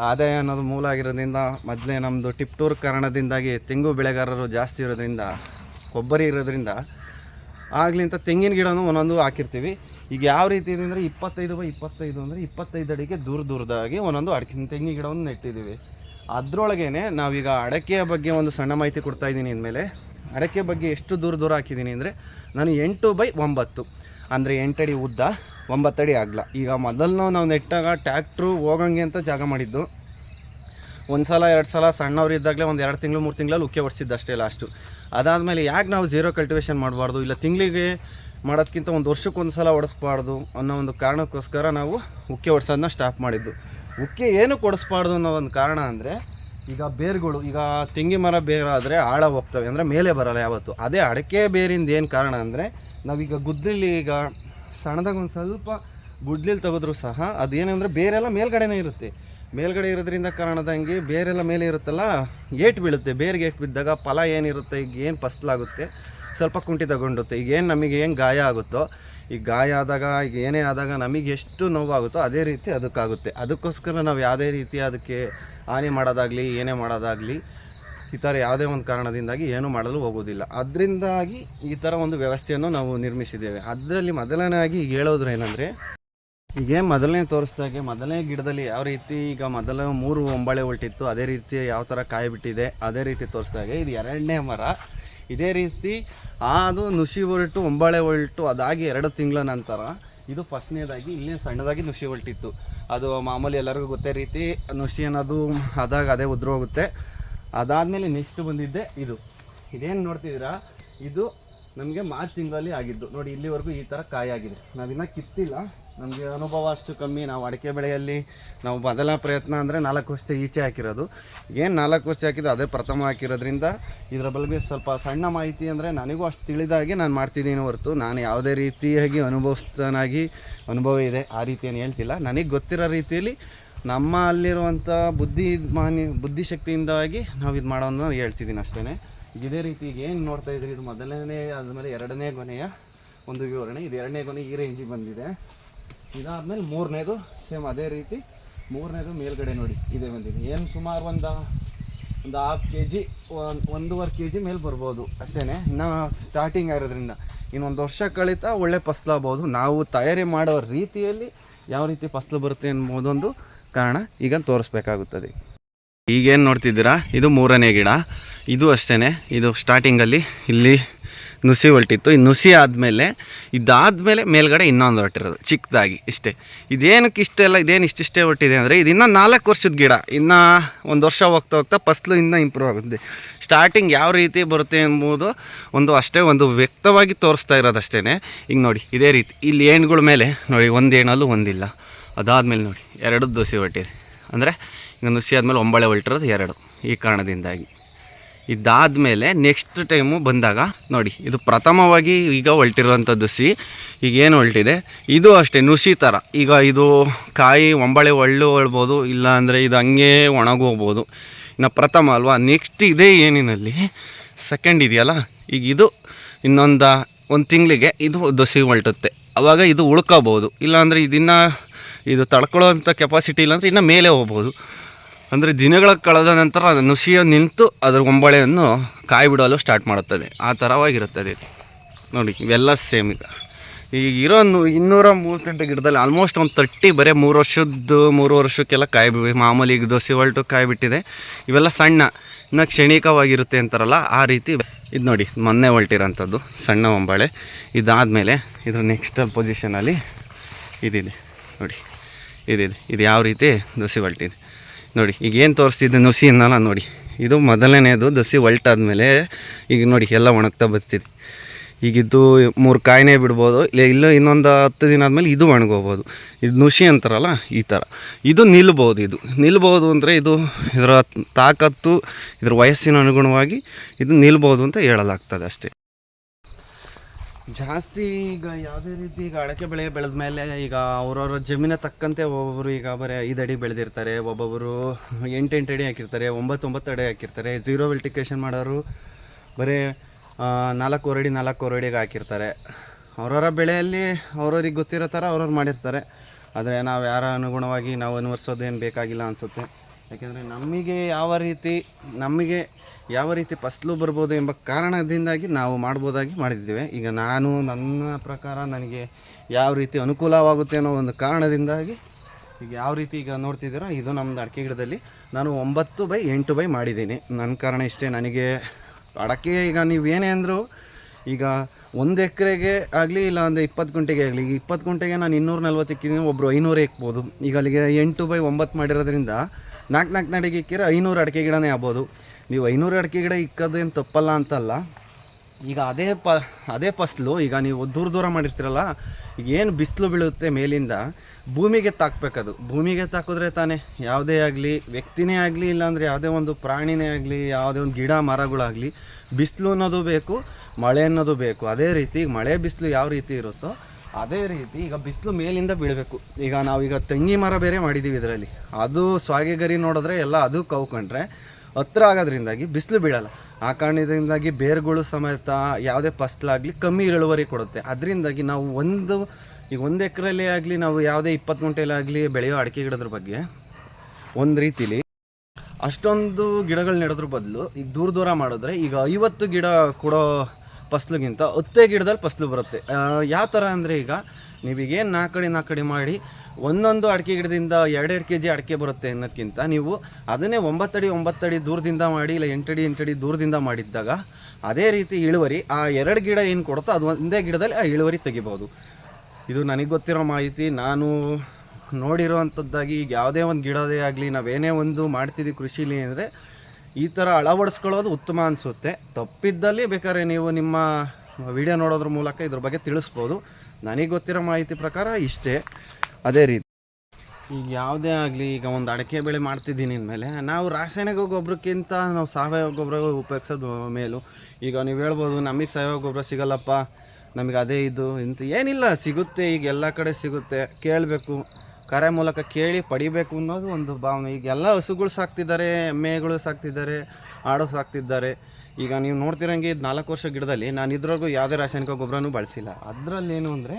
ಆದಾಯ ಅನ್ನೋದು ಮೂಲ ಆಗಿರೋದ್ರಿಂದ, ಮೊದಲೇ ನಮ್ಮದು ಟಿಪ್ಟೂರ್ ಕಾರಣದಿಂದಾಗಿ ತೆಂಗು ಬೆಳೆಗಾರರು ಜಾಸ್ತಿ ಇರೋದ್ರಿಂದ, ಕೊಬ್ಬರಿ ಇರೋದ್ರಿಂದ ಆಗ್ಲಿಂತ ತೆಂಗಿನ ಗಿಡನೂ ಒಂದೊಂದು ಹಾಕಿರ್ತೀವಿ. ಈಗ ಯಾವ ರೀತಿ ಇದೆ ಅಂದರೆ ಇಪ್ಪತ್ತೈದು ಬೈ ಇಪ್ಪತ್ತೈದು ಅಂದರೆ ಇಪ್ಪತ್ತೈದು ಅಡಿಗೆ ದೂರ ದೂರದಾಗಿ ಒಂದೊಂದು ಅಡಿಕೆ, ತೆಂಗಿನ ಗಿಡವನ್ನು ನೆಟ್ಟಿದ್ದೀವಿ. ಅದರೊಳಗೇನೆ ನಾವೀಗ ಅಡಕೆಯ ಬಗ್ಗೆ ಒಂದು ಸಣ್ಣ ಮಾಹಿತಿ ಕೊಡ್ತಾ ಇದ್ದೀನಿ ಇನ್ಮೇಲೆ. ಅಡಕೆ ಬಗ್ಗೆ ಎಷ್ಟು ದೂರ ದೂರ ಹಾಕಿದ್ದೀನಿ ಅಂದರೆ ನಾನು ಎಂಟು ಬೈ ಒಂಬತ್ತು. ಅಂದರೆ ಎಂಟಡಿ ಉದ್ದ ಒಂಬತ್ತಡಿ ಆಗಲ್ಲ ಈಗ ಮೊದಲು ನಾವು ನೆಟ್ಟಾಗ ಟ್ಯಾಕ್ಟ್ರು ಹೋಗಂಗೆ ಅಂತ ಜಾಗ ಮಾಡಿದ್ದು. ಒಂದು ಸಲ, ಎರಡು ಸಲ ಸಣ್ಣವ್ರು ಇದ್ದಾಗಲೇ ಒಂದು ಎರಡು ತಿಂಗಳು, ಮೂರು ತಿಂಗಳಲ್ಲಿ ಉಕ್ಕೆ ಹೊಡ್ಸಿದ್ದು ಅಷ್ಟೇ ಲಾಸ್ಟು ಅದಾದಮೇಲೆ ಯಾಕೆ ನಾವು ಜೀರೋ ಕಲ್ಟಿವೇಷನ್ ಮಾಡಬಾರ್ದು? ಇಲ್ಲ ತಿಂಗಳಿಗೆ ಮಾಡೋದಕ್ಕಿಂತ ಒಂದು ವರ್ಷಕ್ಕೆ ಒಂದು ಸಲ ಹೊಡೆಸ್ಬಾರ್ದು ಅನ್ನೋ ಒಂದು ಕಾರಣಕ್ಕೋಸ್ಕರ ನಾವು ಉಕ್ಕೆ ಹೊಡ್ಸೋದನ್ನ ಸ್ಟಾಪ್ ಮಾಡಿದ್ದು. ಉಕ್ಕೆ ಏನು ಕೊಡಿಸ್ಬಾರ್ದು ಅನ್ನೋ ಒಂದು ಕಾರಣ ಅಂದರೆ ಈಗ ಬೇರುಗಳು, ಈಗ ತೆಂಗಿ ಮರ ಬೇರಾದರೆ ಆಳ ಹೋಗ್ತವೆ, ಅಂದರೆ ಮೇಲೆ ಬರಲ್ಲ ಯಾವತ್ತು. ಅದೇ ಅಡಕೆ ಬೇರಿಂದ ಏನು ಕಾರಣ ಅಂದರೆ ನಾವೀಗ ಗುದ್ದಲಿ ಈಗ ಸಣ್ಣದಾಗ ಒಂದು ಸ್ವಲ್ಪ ಗುದ್ದಲಿ ತೆಗೆದ್ರೂ ಸಹ ಅದೇನಂದರೆ ಬೇರೆಲ್ಲ ಮೇಲ್ಗಡೆನೇ ಇರುತ್ತೆ. ಮೇಲ್ಗಡೆ ಇರೋದ್ರಿಂದ ಕಾರಣದಂಗೆ ಬೇರೆಲ್ಲ ಮೇಲೆ ಇರುತ್ತಲ್ಲ, ಏಟ್ ಬೀಳುತ್ತೆ. ಬೇರ್ಗೆ ಏಟ್ ಬಿದ್ದಾಗ ಫಲ ಏನಿರುತ್ತೆ, ಈಗ ಏನು ಫಸ್ಲಾಗುತ್ತೆ ಸ್ವಲ್ಪ ಕುಂಠಿತಗೊಂಡುತ್ತೆ ಈಗ ಏನು ನಮಗೆ ಏನು ಗಾಯ ಆಗುತ್ತೋ ಈಗ ಗಾಯ ಆದಾಗ, ಈಗ ಏನೇ ಆದಾಗ ನಮಗೆ ಎಷ್ಟು ನೋವಾಗುತ್ತೋ ಅದೇ ರೀತಿ ಅದಕ್ಕಾಗುತ್ತೆ. ಅದಕ್ಕೋಸ್ಕರ ನಾವು ಯಾವುದೇ ರೀತಿ ಅದಕ್ಕೆ ಹಾನಿ ಮಾಡೋದಾಗಲಿ, ಏನೇ ಮಾಡೋದಾಗಲಿ ಈ ಥರ ಯಾವುದೇ ಒಂದು ಕಾರಣದಿಂದಾಗಿ ಏನೂ ಮಾಡಲು ಹೋಗೋದಿಲ್ಲ ಅದರಿಂದಾಗಿ ಈ ಥರ ಒಂದು ವ್ಯವಸ್ಥೆಯನ್ನು ನಾವು ನಿರ್ಮಿಸಿದ್ದೇವೆ. ಅದರಲ್ಲಿ ಮೊದಲನೇದಾಗಿ ಈಗ ಹೇಳೋದ್ರೆ ಏನಂದರೆ ಈಗೇನು ಮೊದಲನೇ ತೋರಿಸ್ದಾಗೆ ಮೊದಲನೇ ಗಿಡದಲ್ಲಿ ಯಾವ ರೀತಿ ಈಗ ಮೊದಲ ಮೂರು ಒಂಬಳೆ ಹೊಲ್ಟಿತ್ತು ಅದೇ ರೀತಿ ಯಾವ ಥರ ಕಾಯಿ ಬಿಟ್ಟಿದೆ, ಅದೇ ರೀತಿ ತೋರಿಸ್ದಾಗೆ ಇದು ಎರಡನೇ ಮರ. ಇದೇ ರೀತಿ ಅದು ನುಸಿ ಹೊರಟು ಒಂಬಾಳೆ ಹೊರಟು ಅದಾಗಿ ಎರಡು ತಿಂಗಳ ನಂತರ ಇದು ಫಸ್ಟ್ನೇದಾಗಿ ಇಲ್ಲಿ ಸಣ್ಣದಾಗಿ ನುಸಿ ಹೊರಟಿತ್ತು ಅದು ಮಾಮೂಲಿ ಎಲ್ಲರಿಗೂ ಗೊತ್ತೇ ರೀತಿ, ನುಸಿ ಅನ್ನೋದು ಅದಾಗ ಅದೇ ಉದ್ರೋಗುತ್ತೆ ಅದಾದಮೇಲೆ ನೆಕ್ಸ್ಟ್ ಬಂದಿದ್ದೆ ಇದು. ಇದೇನು ನೋಡ್ತಿದ್ದೀರಾ? ಇದು ನಮಗೆ ಮಾರ್ಚ್ ತಿಂಗಳಲ್ಲಿ ಆಗಿದ್ದು. ನೋಡಿ, ಇಲ್ಲಿವರೆಗೂ ಈ ಥರ ಕಾಯಿ ಆಗಿದೆ ನಾವಿನ್ನೂ ಕಿತ್ತಿಲ್ಲ. ನಮಗೆ ಅನುಭವ ಅಷ್ಟು ಕಮ್ಮಿ. ನಾವು ಅಡಿಕೆ ಬೆಳೆಯಲ್ಲಿ ನಾವು ಮೊದಲ ಪ್ರಯತ್ನ ಅಂದರೆ ನಾಲ್ಕು ವರ್ಷ ಈಚೆ ಹಾಕಿರೋದು. ಏನು ನಾಲ್ಕು ವರ್ಷ ಹಾಕಿದ್ದು? ಅದೇ ಪ್ರಥಮ ಹಾಕಿರೋದ್ರಿಂದ ಇದರ ಬಗ್ಗೆ ಸ್ವಲ್ಪ ಸಣ್ಣ ಮಾಹಿತಿ ಅಂದರೆ ನನಗೂ ಅಷ್ಟು ತಿಳಿದಾಗೆ ನಾನು ಮಾಡ್ತಿದ್ದೀನಿ ಹೊರತು. ನಾನು ಯಾವುದೇ ರೀತಿಯಾಗಿ ಅನುಭವಿಸ್ತನಾಗಿ ಅನುಭವ ಇದೆ. ಆ ರೀತಿ ಏನು ಹೇಳ್ತಿಲ್ಲ. ನನಗೆ ಗೊತ್ತಿರೋ ರೀತಿಯಲ್ಲಿ ನಮ್ಮ ಅಲ್ಲಿರುವಂಥ ಬುದ್ಧಿ ಮಾನ್ಯ ಬುದ್ಧಿಶಕ್ತಿಯಿಂದಾಗಿ ನಾವು ಇದು ಮಾಡೋದನ್ನ ಹೇಳ್ತಿದ್ದೀನಿ ಅಷ್ಟೇ ಇದೇ ರೀತಿ ಏನು ನೋಡ್ತಾ ಇದ್ರಿ? ಇದು ಮೊದಲನೇ ಆದಮೇಲೆ ಎರಡನೇ ಕೊನೆಯ ಒಂದು ವಿವರಣೆ. ಇದು ಎರಡನೇ ಕೊನೆ ಈ ರೇಂಜಿಗೆ ಬಂದಿದೆ. ಇದಾದಮೇಲೆ ಮೂರನೇದು ಸೇಮ್ ಅದೇ ರೀತಿ, ಮೂರನೇದು ಮೇಲ್ಗಡೆ ನೋಡಿ, ಇದೇ ಬಂದಿದೆ. ಏನು ಸುಮಾರು ಒಂದು ಒಂದು ಹಾಫ್ ಕೆ ಜಿ ಒಂದೂವರೆ ಕೆ ಜಿ ಮೇಲೆ ಬರ್ಬೋದು ಅಷ್ಟೇ ಇನ್ನು ಸ್ಟಾರ್ಟಿಂಗ್ ಆಗಿರೋದ್ರಿಂದ. ಇನ್ನೊಂದು ವರ್ಷ ಕಳೀತಾ ಒಳ್ಳೆ ಫಸ್ಲಾಗ್ಬೋದು ನಾವು ತಯಾರಿ ಮಾಡೋ ರೀತಿಯಲ್ಲಿ ಯಾವ ರೀತಿ ಫಸ್ಲು ಬರುತ್ತೆ ಅನ್ನೋದೊಂದು ಕಾರಣ ಈಗ ತೋರಿಸ್ಬೇಕಾಗುತ್ತದೆ. ಈಗೇನು ನೋಡ್ತಿದ್ದೀರಾ? ಇದು ಮೂರನೇ ಗಿಡ. ಇದು ಅಷ್ಟೇ ಇದು ಸ್ಟಾರ್ಟಿಂಗಲ್ಲಿ ಇಲ್ಲಿ ನುಸಿ ಹೊಲ್ಟಿತ್ತು ಈ ನುಸಿ ಆದಮೇಲೆ, ಇದಾದಮೇಲೆ ಮೇಲ್ಗಡೆ ಇನ್ನೊಂದು ಹೊರಟಿರೋದು, ಚಿಕ್ಕದಾಗಿ ಇಷ್ಟೇ. ಇದೇನಕ್ಕೆ ಇಷ್ಟೆಲ್ಲ ಇದೇನು ಇಷ್ಟಿಷ್ಟೇ ಹೊರಟಿದೆ ಅಂದರೆ, ಇದು ಇನ್ನೂ ನಾಲ್ಕು ವರ್ಷದ ಗಿಡ. ಇನ್ನೂ ಒಂದು ವರ್ಷ ಹೋಗ್ತಾ ಹೋಗ್ತಾ ಫಸ್ಲು ಇನ್ನೂ ಇಂಪ್ರೂವ್ ಆಗುತ್ತೆ. ಸ್ಟಾರ್ಟಿಂಗ್ ಯಾವ ರೀತಿ ಬರುತ್ತೆ ಎಂಬುದು ಒಂದು ಅಷ್ಟೇ ಒಂದು ವ್ಯಕ್ತವಾಗಿ ತೋರಿಸ್ತಾ ಇರೋದು ಅಷ್ಟೇ ಈಗ ನೋಡಿ, ಇದೇ ರೀತಿ. ಇಲ್ಲಿ ಏಣುಗಳ ಮೇಲೆ? ನೋಡಿ, ಒಂದು ಏಣಲ್ಲೂ ಒಂದಿಲ್ಲ. ಅದಾದಮೇಲೆ ನೋಡಿ, ಎರಡು ದೋಸೆ ಹೊಟ್ಟಿದೆ ಅಂದರೆ, ಈಗ ನುಸಿ ಆದಮೇಲೆ ಒಂಬಳೆ ಹೊಲ್ಟಿರೋದು ಎರಡು, ಈ ಕಾರಣದಿಂದಾಗಿ. ಇದಾದಮೇಲೆ ನೆಕ್ಸ್ಟ್ ಟೈಮು ಬಂದಾಗ ನೋಡಿ, ಇದು ಪ್ರಥಮವಾಗಿ ಈಗ ಹೊಲ್ಟಿರುವಂಥದ್ದು ಸಿ, ಈಗ ಏನು ಹೊಲ್ಟಿದೆ ಇದು ಅಷ್ಟೇ, ನುಸಿ ಥರ ಈಗ ಇದು ಕಾಯಿ, ಒಂಬಳೆ ಒಳ್ಳು ಹೊಳ್ಬೋದು ಇಲ್ಲ ಅಂದರೆ ಇದು ಹಂಗೆ ಒಣಗೋಗ್ಬೋದು ಇನ್ನು ಪ್ರಥಮ ಅಲ್ವಾ? ನೆಕ್ಸ್ಟ್ ಇದೇ ಏನಿನಲ್ಲಿ? ಸೆಕೆಂಡ್ ಇದೆಯಲ್ಲ? ಈಗ ಇದು ಇನ್ನೊಂದು ಒಂದು ತಿಂಗಳಿಗೆ ಇದು ದೊಸಿ ಹೊಲ್ಟುತ್ತೆ. ಆವಾಗ ಇದು ಉಳ್ಕೋಬೋದು ಇಲ್ಲಾಂದರೆ ಇದನ್ನು ಇದು ತಡ್ಕೊಳ್ಳೋವಂಥ ಕೆಪಾಸಿಟಿ ಇಲ್ಲಾಂದರೆ ಇನ್ನು ಮೇಲೆ ಹೋಗ್ಬೋದು. ಅಂದರೆ ದಿನಗಳ ಕಳೆದ ನಂತರ ನುಸಿಯ ನಿಂತು ಅದರ ಒಂಬಳೆಯನ್ನು ಕಾಯಿ ಬಿಡಲು ಸ್ಟಾರ್ಟ್ ಮಾಡುತ್ತದೆ. ಆ ಥರವಾಗಿರುತ್ತದೆ ನೋಡಿ, ಇವೆಲ್ಲ ಸೇಮ್ ಈಗ. ಈಗ ಇರೋ ಇನ್ನೂರ ಮೂವತ್ತೆಂಟು ಗಿಡದಲ್ಲಿ ಆಲ್ಮೋಸ್ಟ್ ಒಂದು ತರ್ಟಿ ಬರೀ ಮೂರು ವರ್ಷದ್ದು, ಮೂರು ವರ್ಷಕ್ಕೆಲ್ಲ ಕಾಯಿ ಮಾಮೂಲಿ ಈಗ ದೋಸೆ ಹೊಲ್ಟು ಕಾಯಿ ಬಿಟ್ಟಿದೆ ಇವೆಲ್ಲ ಸಣ್ಣ, ಇನ್ನು ಕ್ಷಣಿಕವಾಗಿರುತ್ತೆ ಅಂತಾರಲ್ಲ, ಆ ರೀತಿ ಇದು ನೋಡಿ, ಮೊನ್ನೆ ಹೊಲ್ಟಿರೋಂಥದ್ದು ಸಣ್ಣ ಒಂಬಾಳೆ. ಇದಾದಮೇಲೆ ಇದ್ರ ನೆಕ್ಸ್ಟ್ ಪೊಸಿಷನಲ್ಲಿ ಇದಿದೆ. ನೋಡಿ, ಇದಿದೆ. ಇದು ಯಾವ ರೀತಿ ದೋಸೆ ಹೊಲ್ಟಿದೆ ನೋಡಿ, ಈಗ ಏನು ತೋರಿಸ್ತಿದ್ದೆ ನುಸಿ ಅನ್ನಲ್ಲ ನೋಡಿ. ಇದು ಮೊದಲನೇದು ದಸಿ ಒಲ್ಟಾದ್ಮೇಲೆ ಈಗ ನೋಡಿ, ಎಲ್ಲ ಒಣಗ್ತಾ ಬರ್ತಿದೆ ಈಗಿದ್ದು ಮೂರು ಕಾಯಿನೇ ಬಿಡ್ಬೋದು, ಇಲ್ಲ ಇಲ್ಲ ಇನ್ನೊಂದು ಹತ್ತು ದಿನ ಆದಮೇಲೆ ಇದು ಒಣಗೋಬೋದು. ಇದು ನುಸಿ ಅಂತಾರಲ್ಲ, ಈ ಥರ ಇದು ನಿಲ್ಬೋದು ಇದು. ನಿಲ್ಬೋದು ಅಂದರೆ ಇದು ಇದರ ತಾಕತ್ತು, ಇದರ ವಯಸ್ಸಿನ ಅನುಗುಣವಾಗಿ ಇದು ನಿಲ್ಬೋದು ಅಂತ ಹೇಳಲಾಗ್ತದೆ ಅಷ್ಟೇ. ಜಾಸ್ತಿ ಈಗ ಯಾವುದೇ ರೀತಿ ಈಗ ಅಡಕೆ ಬೆಳೆ ಬೆಳೆದ ಮೇಲೆ ಈಗ ಅವ್ರವ್ರ ಜಮೀನ ತಕ್ಕಂತೆ ಒಬ್ಬೊಬ್ಬರು ಈಗ ಬರೀ ಐದು ಅಡಿ ಬೆಳೆದಿರ್ತಾರೆ ಒಬ್ಬೊಬ್ಬರು ಎಂಟೆಂಟು ಅಡಿ ಹಾಕಿರ್ತಾರೆ, ಒಂಬತ್ತೊಂಬತ್ತು ಅಡಿ ಹಾಕಿರ್ತಾರೆ ಝೀರೋ ವೆಲ್ಟಿಕೇಶನ್ ಮಾಡೋರು ಬರೀ ನಾಲ್ಕು ಅಡಿ, ನಾಲ್ಕೂವರೆ ಅಡಿಗೆ ಹಾಕಿರ್ತಾರೆ. ಅವರವರ ಬೆಳೆಯಲ್ಲಿ ಅವ್ರವ್ರಿಗೆ ಗೊತ್ತಿರೋ ಥರ ಅವ್ರವ್ರು ಮಾಡಿರ್ತಾರೆ. ಆದರೆ ನಾವು ಯಾರ ಅನುಗುಣವಾಗಿ ನಾವು ಅನ್ವರ್ಸೋದೇನು ಬೇಕಾಗಿಲ್ಲ ಅನಿಸುತ್ತೆ. ಯಾಕೆಂದರೆ ನಮಗೆ ಯಾವ ರೀತಿ, ನಮಗೆ ಯಾವ ರೀತಿ ಫಸ್ಲು ಬರ್ಬೋದು ಎಂಬ ಕಾರಣದಿಂದಾಗಿ ನಾವು ಮಾಡ್ಬೋದಾಗಿ ಮಾಡಿದ್ದೇವೆ. ಈಗ ನಾನು, ನನ್ನ ಪ್ರಕಾರ ನನಗೆ ಯಾವ ರೀತಿ ಅನುಕೂಲವಾಗುತ್ತೆ ಅನ್ನೋ ಒಂದು ಕಾರಣದಿಂದಾಗಿ ಈಗ ಯಾವ ರೀತಿ ಈಗ ನೋಡ್ತಿದ್ದೀರಾ, ಇದು ನಮ್ಮದು ಅಡಿಕೆ ಗಿಡದಲ್ಲಿ ನಾನು ಒಂಬತ್ತು ಬೈ ಎಂಟು ಬೈ ಮಾಡಿದ್ದೀನಿ. ನನ್ನ ಕಾರಣ ಇಷ್ಟೇ, ನನಗೆ ಅಡಕೆ ಈಗ ನೀವೇನೇ ಅಂದರೂ ಈಗ ಒಂದು ಎಕರೆಗೆ ಆಗಲಿ ಇಲ್ಲ ಒಂದು ಇಪ್ಪತ್ತು ಗುಂಟೆಗೆ ಆಗಲಿ ಈಗ ಇಪ್ಪತ್ತು ಗುಂಟೆಗೆ ನಾನು ಇನ್ನೂರ ನಲ್ವತ್ತು ಇಕ್ಕಿದ್ದೀನಿ ಒಬ್ಬರು ಐನೂರು ಇಕ್ಬೋದು ಈಗ ಅಲ್ಲಿಗೆ ಎಂಟು ಬೈ ಒಂಬತ್ತು ಮಾಡಿರೋದ್ರಿಂದ ನಾಲ್ಕು ನಾಲ್ಕು ನಡಿಗೆ ಇಕ್ಕಿರೋ ಐನೂರು ಅಡಿಕೆ ಗಿಡನೇ ಆಗ್ಬೋದು. ನೀವು ಐನೂರು ಅಡಿಕೆ ಗಿಡ ಇಕ್ಕೋದೇನು ತಪ್ಪಲ್ಲ ಅಂತಲ್ಲ. ಈಗ ಅದೇ ಪ, ಅದೇ ಫಸ್ಲು, ಈಗ ನೀವು ದೂರ ದೂರ ಮಾಡಿರ್ತೀರಲ್ಲ, ಈಗ ಏನು ಬಿಸಿಲು ಬೀಳುತ್ತೆ ಮೇಲಿಂದ, ಭೂಮಿಗೆ ತಾಕ್ಬೇಕದು. ಭೂಮಿಗೆ ತಾಕಿದ್ರೆ ತಾನೇ ಯಾವುದೇ ಆಗಲಿ, ವ್ಯಕ್ತಿನೇ ಆಗಲಿ, ಇಲ್ಲಾಂದರೆ ಯಾವುದೇ ಒಂದು ಪ್ರಾಣಿನೇ ಆಗಲಿ, ಯಾವುದೇ ಒಂದು ಗಿಡ ಮರಗಳಾಗಲಿ, ಬಿಸಿಲು ಅನ್ನೋದು ಬೇಕು, ಮಳೆ ಅನ್ನೋದು ಬೇಕು. ಅದೇ ರೀತಿ ಈಗ ಮಳೆ, ಬಿಸಿಲು ಯಾವ ರೀತಿ ಇರುತ್ತೋ ಅದೇ ರೀತಿ ಈಗ ಬಿಸಿಲು ಮೇಲಿಂದ ಬೀಳಬೇಕು. ಈಗ ನಾವೀಗ ತೆಂಗಿ ಮರ ಬೇರೆ ಮಾಡಿದ್ದೀವಿ ಇದರಲ್ಲಿ. ಅದು ಸ್ವಾಗೆಗರಿ ನೋಡಿದ್ರೆ ಎಲ್ಲ ಅದು ಕವ್ಕೊಂಡ್ರೆ ಹತ್ರ ಆಗೋದ್ರಿಂದಾಗಿ ಬಿಸಿಲು ಬೀಳಲ್ಲ. ಆ ಕಾರಣದಿಂದಾಗಿ ಬೇರುಗಳು ಸಮೇತ ಯಾವುದೇ ಫಸ್ಲಾಗಲಿ ಕಮ್ಮಿ ಇಳುವರಿ ಕೊಡುತ್ತೆ. ಅದರಿಂದಾಗಿ ನಾವು ಒಂದು, ಈಗ ಒಂದು ಎಕರೆಲ್ಲೇ ಆಗಲಿ ನಾವು ಯಾವುದೇ ಇಪ್ಪತ್ತು ಗುಂಟೆಲಾಗಲಿ ಬೆಳೆಯೋ ಅಡಿಕೆ ಗಿಡದ್ರ ಬಗ್ಗೆ ಒಂದು ರೀತಿಲಿ ಅಷ್ಟೊಂದು ಗಿಡಗಳು ನೆಡೋದ್ರ ಬದಲು ಈಗ ದೂರ ದೂರ ಮಾಡಿದ್ರೆ ಈಗ ಐವತ್ತು ಗಿಡ ಕೊಡೋ ಫಸ್ಲಿಗಿಂತ ಹತ್ತೇ ಗಿಡದಲ್ಲಿ ಫಸ್ಲು ಬರುತ್ತೆ. ಯಾವ ಥರ ಅಂದರೆ ಈಗ ನೀವೀಗೇನು ನಾಲ್ಕು ಕಡೆ ನಾಲ್ಕು ಮಾಡಿ ಒಂದೊಂದು ಅಡಿಕೆ ಗಿಡದಿಂದ ಎರಡೆರಡು ಕೆ ಜಿ ಅಡಿಕೆ ಬರುತ್ತೆ ಅನ್ನೋದಕ್ಕಿಂತ ನೀವು ಅದನ್ನೇ ಒಂಬತ್ತಡಿ ಒಂಬತ್ತಡಿ ದೂರದಿಂದ ಮಾಡಿ, ಇಲ್ಲ ಎಂಟಡಿ ಎಂಟಡಿ ದೂರದಿಂದ ಮಾಡಿದ್ದಾಗ ಅದೇ ರೀತಿ ಇಳುವರಿ, ಆ ಎರಡು ಗಿಡ ಏನು ಕೊಡುತ್ತೋ ಅದು ಒಂದೇ ಗಿಡದಲ್ಲಿ ಆ ಇಳುವರಿ ತೆಗಿಬೋದು. ಇದು ನನಗೆ ಗೊತ್ತಿರೋ ಮಾಹಿತಿ. ನಾನು ನೋಡಿರುವಂಥದ್ದಾಗಿ ಈಗ ಯಾವುದೇ ಒಂದು ಗಿಡದೇ ಆಗಲಿ, ನಾವೇನೇ ಒಂದು ಮಾಡ್ತಿದ್ದೀವಿ ಕೃಷಿಲಿ ಅಂದರೆ ಈ ಥರ ಅಳವಡಿಸ್ಕೊಳ್ಳೋದು ಉತ್ತಮ ಅನಿಸುತ್ತೆ. ತಪ್ಪಿದ್ದಲ್ಲಿ ಬೇಕಾದ್ರೆ ನೀವು ನಿಮ್ಮ ವಿಡಿಯೋ ನೋಡೋದ್ರ ಮೂಲಕ ಇದ್ರ ಬಗ್ಗೆ ತಿಳಿಸ್ಬೋದು. ನನಗೆ ಗೊತ್ತಿರೋ ಮಾಹಿತಿ ಪ್ರಕಾರ ಇಷ್ಟೇ. ಅದೇ ರೀತಿ. ಈಗ ಯಾವುದೇ ಆಗಲಿ ಈಗ ಒಂದು ಅಡಿಕೆ ಬೆಳೆ ಮಾಡ್ತಿದ್ದೀನಿ ಅಂದಮೇಲೆ ನಾವು ರಾಸಾಯನಿಕ ಗೊಬ್ಬರಕ್ಕಿಂತ ನಾವು ಸಾವಯವ ಗೊಬ್ಬರ ಉಪಯೋಗಿಸೋದು ಮೇಲು. ಈಗ ನೀವು ಹೇಳ್ಬೋದು ನಮಗೆ ಸಾವಯವ ಗೊಬ್ಬರ ಸಿಗಲ್ಲಪ್ಪ, ನಮಗೆ ಅದೇ ಇದು ಇಂತ ಏನಿಲ್ಲ, ಸಿಗುತ್ತೆ, ಈಗ ಎಲ್ಲ ಕಡೆ ಸಿಗುತ್ತೆ. ಕೇಳಬೇಕು, ಕರೆ ಮೂಲಕ ಕೇಳಿ ಪಡಿಬೇಕು ಅನ್ನೋದು ಒಂದು ಭಾವನೆ. ಈಗ ಎಲ್ಲ ಹಸುಗಳು ಸಾಕ್ತಿದ್ದಾರೆ ಎಮ್ಮೆಗಳು ಸಾಕ್ತಿದ್ದಾರೆ, ಆಡು ಸಾಕ್ತಿದ್ದಾರೆ. ಈಗ ನೀವು ನೋಡ್ತಿರಂಗೆ ಇದು ನಾಲ್ಕು ವರ್ಷ ಗಿಡದಲ್ಲಿ ನಾನು ಇದ್ರವರೆಗೂ ಯಾವುದೇ ರಾಸಾಯನಿಕ ಗೊಬ್ಬರನೂ ಬಳಸಿಲ್ಲ. ಅದರಲ್ಲಿ ಏನು ಅಂದರೆ,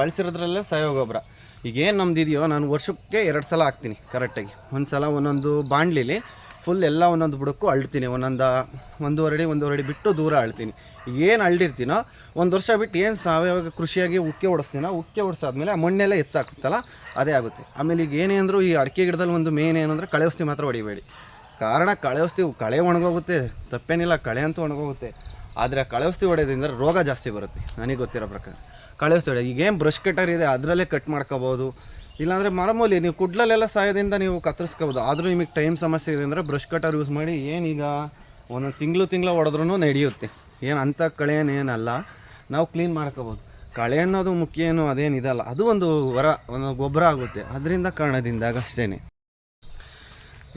ಬಳಸಿರೋದ್ರಲ್ಲೇ ಸಾವಯವ ಗೊಬ್ಬರ. ಈಗ ನಮ್ದಿದೆಯೋ, ನಾನು ವರ್ಷಕ್ಕೆ ಎರಡು ಸಲ ಹಾಕ್ತೀನಿ ಕರೆಕ್ಟಾಗಿ ಒಂದು ಸಲ ಒಂದೊಂದು ಬಾಣಲಿಲಿ ಫುಲ್ ಎಲ್ಲ ಒಂದೊಂದು ಬುಡಕ್ಕೂ ಅಳ್ತೀನಿ. ಒಂದೊಂದು, ಒಂದೂವರೆ ಅಡಿ ಒಂದೂವರೆ ಅಡಿ ಬಿಟ್ಟು ದೂರ ಅಳ್ತೀನಿ. ಏನು ಅಳ್ಳಿರ್ತೀನೋ ಒಂದು ವರ್ಷ ಬಿಟ್ಟು ಏನು ಸಾವಯವ ಕೃಷಿಯಾಗಿ ಉಕ್ಕೆ ಹೊಡಿಸ್ತೀನೋ ಉಕ್ಕೆ ಓಡಿಸಾದ್ಮೇಲೆ ಆ ಮಣ್ಣೆಲ್ಲ ಎತ್ತಾಗುತ್ತಲ್ಲ ಅದೇ ಆಗುತ್ತೆ. ಆಮೇಲೆ ಈಗ ಏನೇ ಅಂದರೂ ಈ ಅಡಿಕೆ ಗಿಡದಲ್ಲಿ ಒಂದು ಮೇನ್ ಏನಂದರೆ ಕಳೆ ಔಷಧಿ ಮಾತ್ರ ಹೊಡಿಬೇಡಿ. ಕಾರಣ ಕಳೆ ಔಷಧಿ, ಕಳೆ ಒಣಗೋಗುತ್ತೆ. ತಪ್ಪೇನಿಲ್ಲ, ಕಳೆ ಅಂತೂ ಒಣಗೋಗುತ್ತೆ. ಆದರೆ ಆ ಕಳೆ ಔಷಧಿ ಹೊಡೆಯೋದ್ರಿಂದ ರೋಗ ಜಾಸ್ತಿ ಬರುತ್ತೆ. ನನಗೆ ಗೊತ್ತಿರೋ ಪ್ರಕಾರ. ಕಳೆ ಔಷಧಿ ಹೊಡೆಯೋದು ಈಗೇನು ಬ್ರಷ್ ಕಟರ್ ಇದೆ, ಅದರಲ್ಲೇ ಕಟ್ ಮಾಡ್ಕೋಬೋದು ಇಲ್ಲಾಂದರೆ ಮರಮೂಲಿ ನೀವು ಕುಡ್ಲಲ್ಲೆಲ್ಲ ಸಹಾಯದಿಂದ ನೀವು ಕತ್ತರಿಸ್ಕೋಬೋದು ಆದರೂ ನಿಮಗೆ ಟೈಮ್ ಸಮಸ್ಯೆ ಇದೆ ಅಂದರೆ ಬ್ರಷ್ ಕಟರ್ ಯೂಸ್ ಮಾಡಿ, ಏನೀಗ ಒಂದೊಂದು ತಿಂಗಳು ತಿಂಗಳು ಹೊಡೆದ್ರೂ ನಡೆಯುತ್ತೆ. ಏನು ಅಂಥ ಕಳೆ ಏನಲ್ಲ ನಾವು ಕ್ಲೀನ್ ಮಾಡ್ಕೋಬೋದು ಕಳೆ ಅನ್ನೋದು ಮುಖ್ಯ ಏನು, ಅದೇನಿದಲ್ಲ. ಅದು ಒಂದು ವರ, ಒಂದು ಗೊಬ್ಬರ ಆಗುತ್ತೆ. ಅದರಿಂದ ಕಾರಣದಿಂದಾಗ ಅಷ್ಟೇ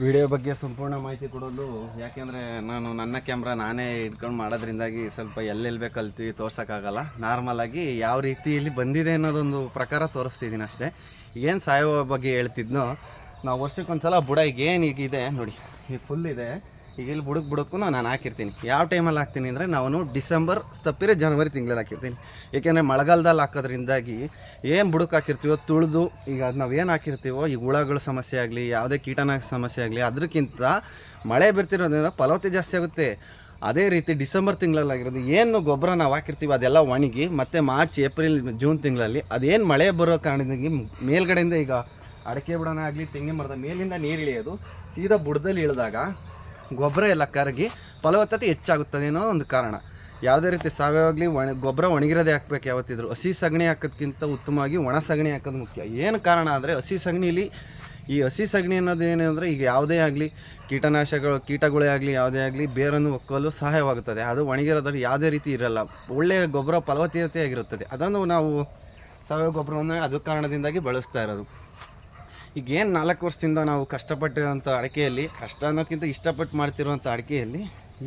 ವಿಡಿಯೋ ಬಗ್ಗೆ ಸಂಪೂರ್ಣ ಮಾಹಿತಿ ಕೊಡೋದು ಯಾಕೆಂದರೆ ನಾನು ನನ್ನ ಕ್ಯಾಮ್ರಾ ನಾನೇ ಇಟ್ಕೊಂಡು ಮಾಡೋದ್ರಿಂದಾಗಿ ಸ್ವಲ್ಪ ಎಲ್ಲೆಲ್ಲಿ ಬೇಕು ಕಲ್ತು ತೋರ್ಸೋಕ್ಕಾಗಲ್ಲ. ನಾರ್ಮಲಾಗಿ ಯಾವ ರೀತಿಯಲ್ಲಿ ಬಂದಿದೆ ಅನ್ನೋದೊಂದು ಪ್ರಕಾರ ತೋರಿಸ್ತಿದ್ದೀನಿ ಅಷ್ಟೇ. ಏನು ಸಾಯೋ ಬಗ್ಗೆ ಹೇಳ್ತಿದ್ನೋ, ನಾವು ವರ್ಷಕ್ಕೊಂದ್ಸಲ ಬುಡ ಈಗ ಏನು ಈಗ ಇದೆ ನೋಡಿ ಈಗ ಫುಲ್ ಇದೆ. ಈಗ ಇಲ್ಲಿ ಬುಡಕ್ಕೆ ಬುಡಕ್ಕೂ ನಾನು ಹಾಕಿರ್ತೀನಿ. ಯಾವ ಟೈಮಲ್ಲಿ ಹಾಕ್ತೀನಿ ಅಂದರೆ ನಾನು ಡಿಸೆಂಬರ್ ತಪ್ಪಿರೆ ಜನವರಿ ತಿಂಗಳಲ್ಲಿ ಹಾಕಿರ್ತೀನಿ. ಏಕೆಂದರೆ ಮಳೆಗಾಲದಲ್ಲಿ ಹಾಕೋದ್ರಿಂದಾಗಿ ಏನು ಬುಡಕ್ಕೆ ಹಾಕಿರ್ತೀವೋ ತುಳಿದು ಈಗ ಅದು ನಾವು ಏನು ಹಾಕಿರ್ತೀವೋ ಈಗ ಹುಳಗಳ ಸಮಸ್ಯೆ ಆಗಲಿ, ಯಾವುದೇ ಕೀಟನಾಶಕ ಸಮಸ್ಯೆ ಆಗಲಿ ಅದಕ್ಕಿಂತ ಮಳೆ ಬರ್ತಿರೋದ್ರಿಂದ ಫಲವತ್ತತೆ ಜಾಸ್ತಿ ಆಗುತ್ತೆ. ಅದೇ ರೀತಿ ಡಿಸೆಂಬರ್ ತಿಂಗಳಲ್ಲಾಗಿರೋದು ಏನು ಗೊಬ್ಬರ ನಾವು ಹಾಕಿರ್ತೀವಿ ಅದೆಲ್ಲ ಒಣಗಿ ಮತ್ತು ಮಾರ್ಚ್, ಏಪ್ರಿಲ್, ಜೂನ್ ತಿಂಗಳಲ್ಲಿ ಅದೇನು ಮಳೆ ಬರೋ ಕಾರಣದಿಂದಾಗಿ ಮೇಲ್ಗಡೆಯಿಂದ ಈಗ ಅಡಕೆ ಬುಡನ ಆಗಲಿ, ತೆಂಗಿನ ಮರದ ಮೇಲಿಂದ ನೀರು ಇಳಿಯೋದು ಸೀದಾ ಬುಡದಲ್ಲಿ ಇಳಿದಾಗ ಗೊಬ್ಬರ ಎಲ್ಲ ಕರಗಿ ಫಲವತ್ತತೆ ಹೆಚ್ಚಾಗುತ್ತದೆ ಅನ್ನೋ ಒಂದು ಕಾರಣ. ಯಾವುದೇ ರೀತಿ ಸಾವಯವಾಗಲಿ ಒಣ, ಗೊಬ್ಬರ ಒಣಗಿರೋದೇ ಹಾಕ್ಬೇಕು ಯಾವತ್ತಿದ್ರು. ಹಸಿ ಸಗಣಿ ಹಾಕೋದ್ಕಿಂತ ಉತ್ತಮವಾಗಿ ಒಣ ಸಗಣಿ ಹಾಕೋದು ಮುಖ್ಯ. ಏನು ಕಾರಣ ಅಂದರೆ ಹಸಿ ಸಗಣಿಲಿ ಈ ಹಸಿ ಸಗಣಿ ಅನ್ನೋದು ಏನಂದರೆ ಈಗ ಯಾವುದೇ ಆಗಲಿ, ಕೀಟನಾಶಕಗಳು, ಕೀಟಗಳೇ ಆಗಲಿ, ಯಾವುದೇ ಆಗಲಿ ಬೇರನ್ನು ಒಕ್ಕಲು ಸಹಾಯವಾಗುತ್ತದೆ. ಅದು ಒಣಗಿರೋದ್ರಲ್ಲಿ ಯಾವುದೇ ರೀತಿ ಇರಲ್ಲ. ಒಳ್ಳೆಯ ಗೊಬ್ಬರ ಫಲವತ್ತತೆಯಾಗಿರುತ್ತದೆ. ಅದನ್ನು ನಾವು ಸಾವಯವ ಗೊಬ್ಬರವನ್ನು ಅದು ಕಾರಣದಿಂದಾಗಿ ಬಳಸ್ತಾ ಇರೋದು. ಈಗ ಏನು ನಾಲ್ಕು ವರ್ಷದಿಂದ ನಾವು ಕಷ್ಟಪಟ್ಟಿರೋಂಥ ಅಡಿಕೆಯಲ್ಲಿ, ಕಷ್ಟ ಅನ್ನೋಕ್ಕಿಂತ ಇಷ್ಟಪಟ್ಟು ಮಾಡ್ತಿರುವಂಥ ಅಡಿಕೆಯಲ್ಲಿ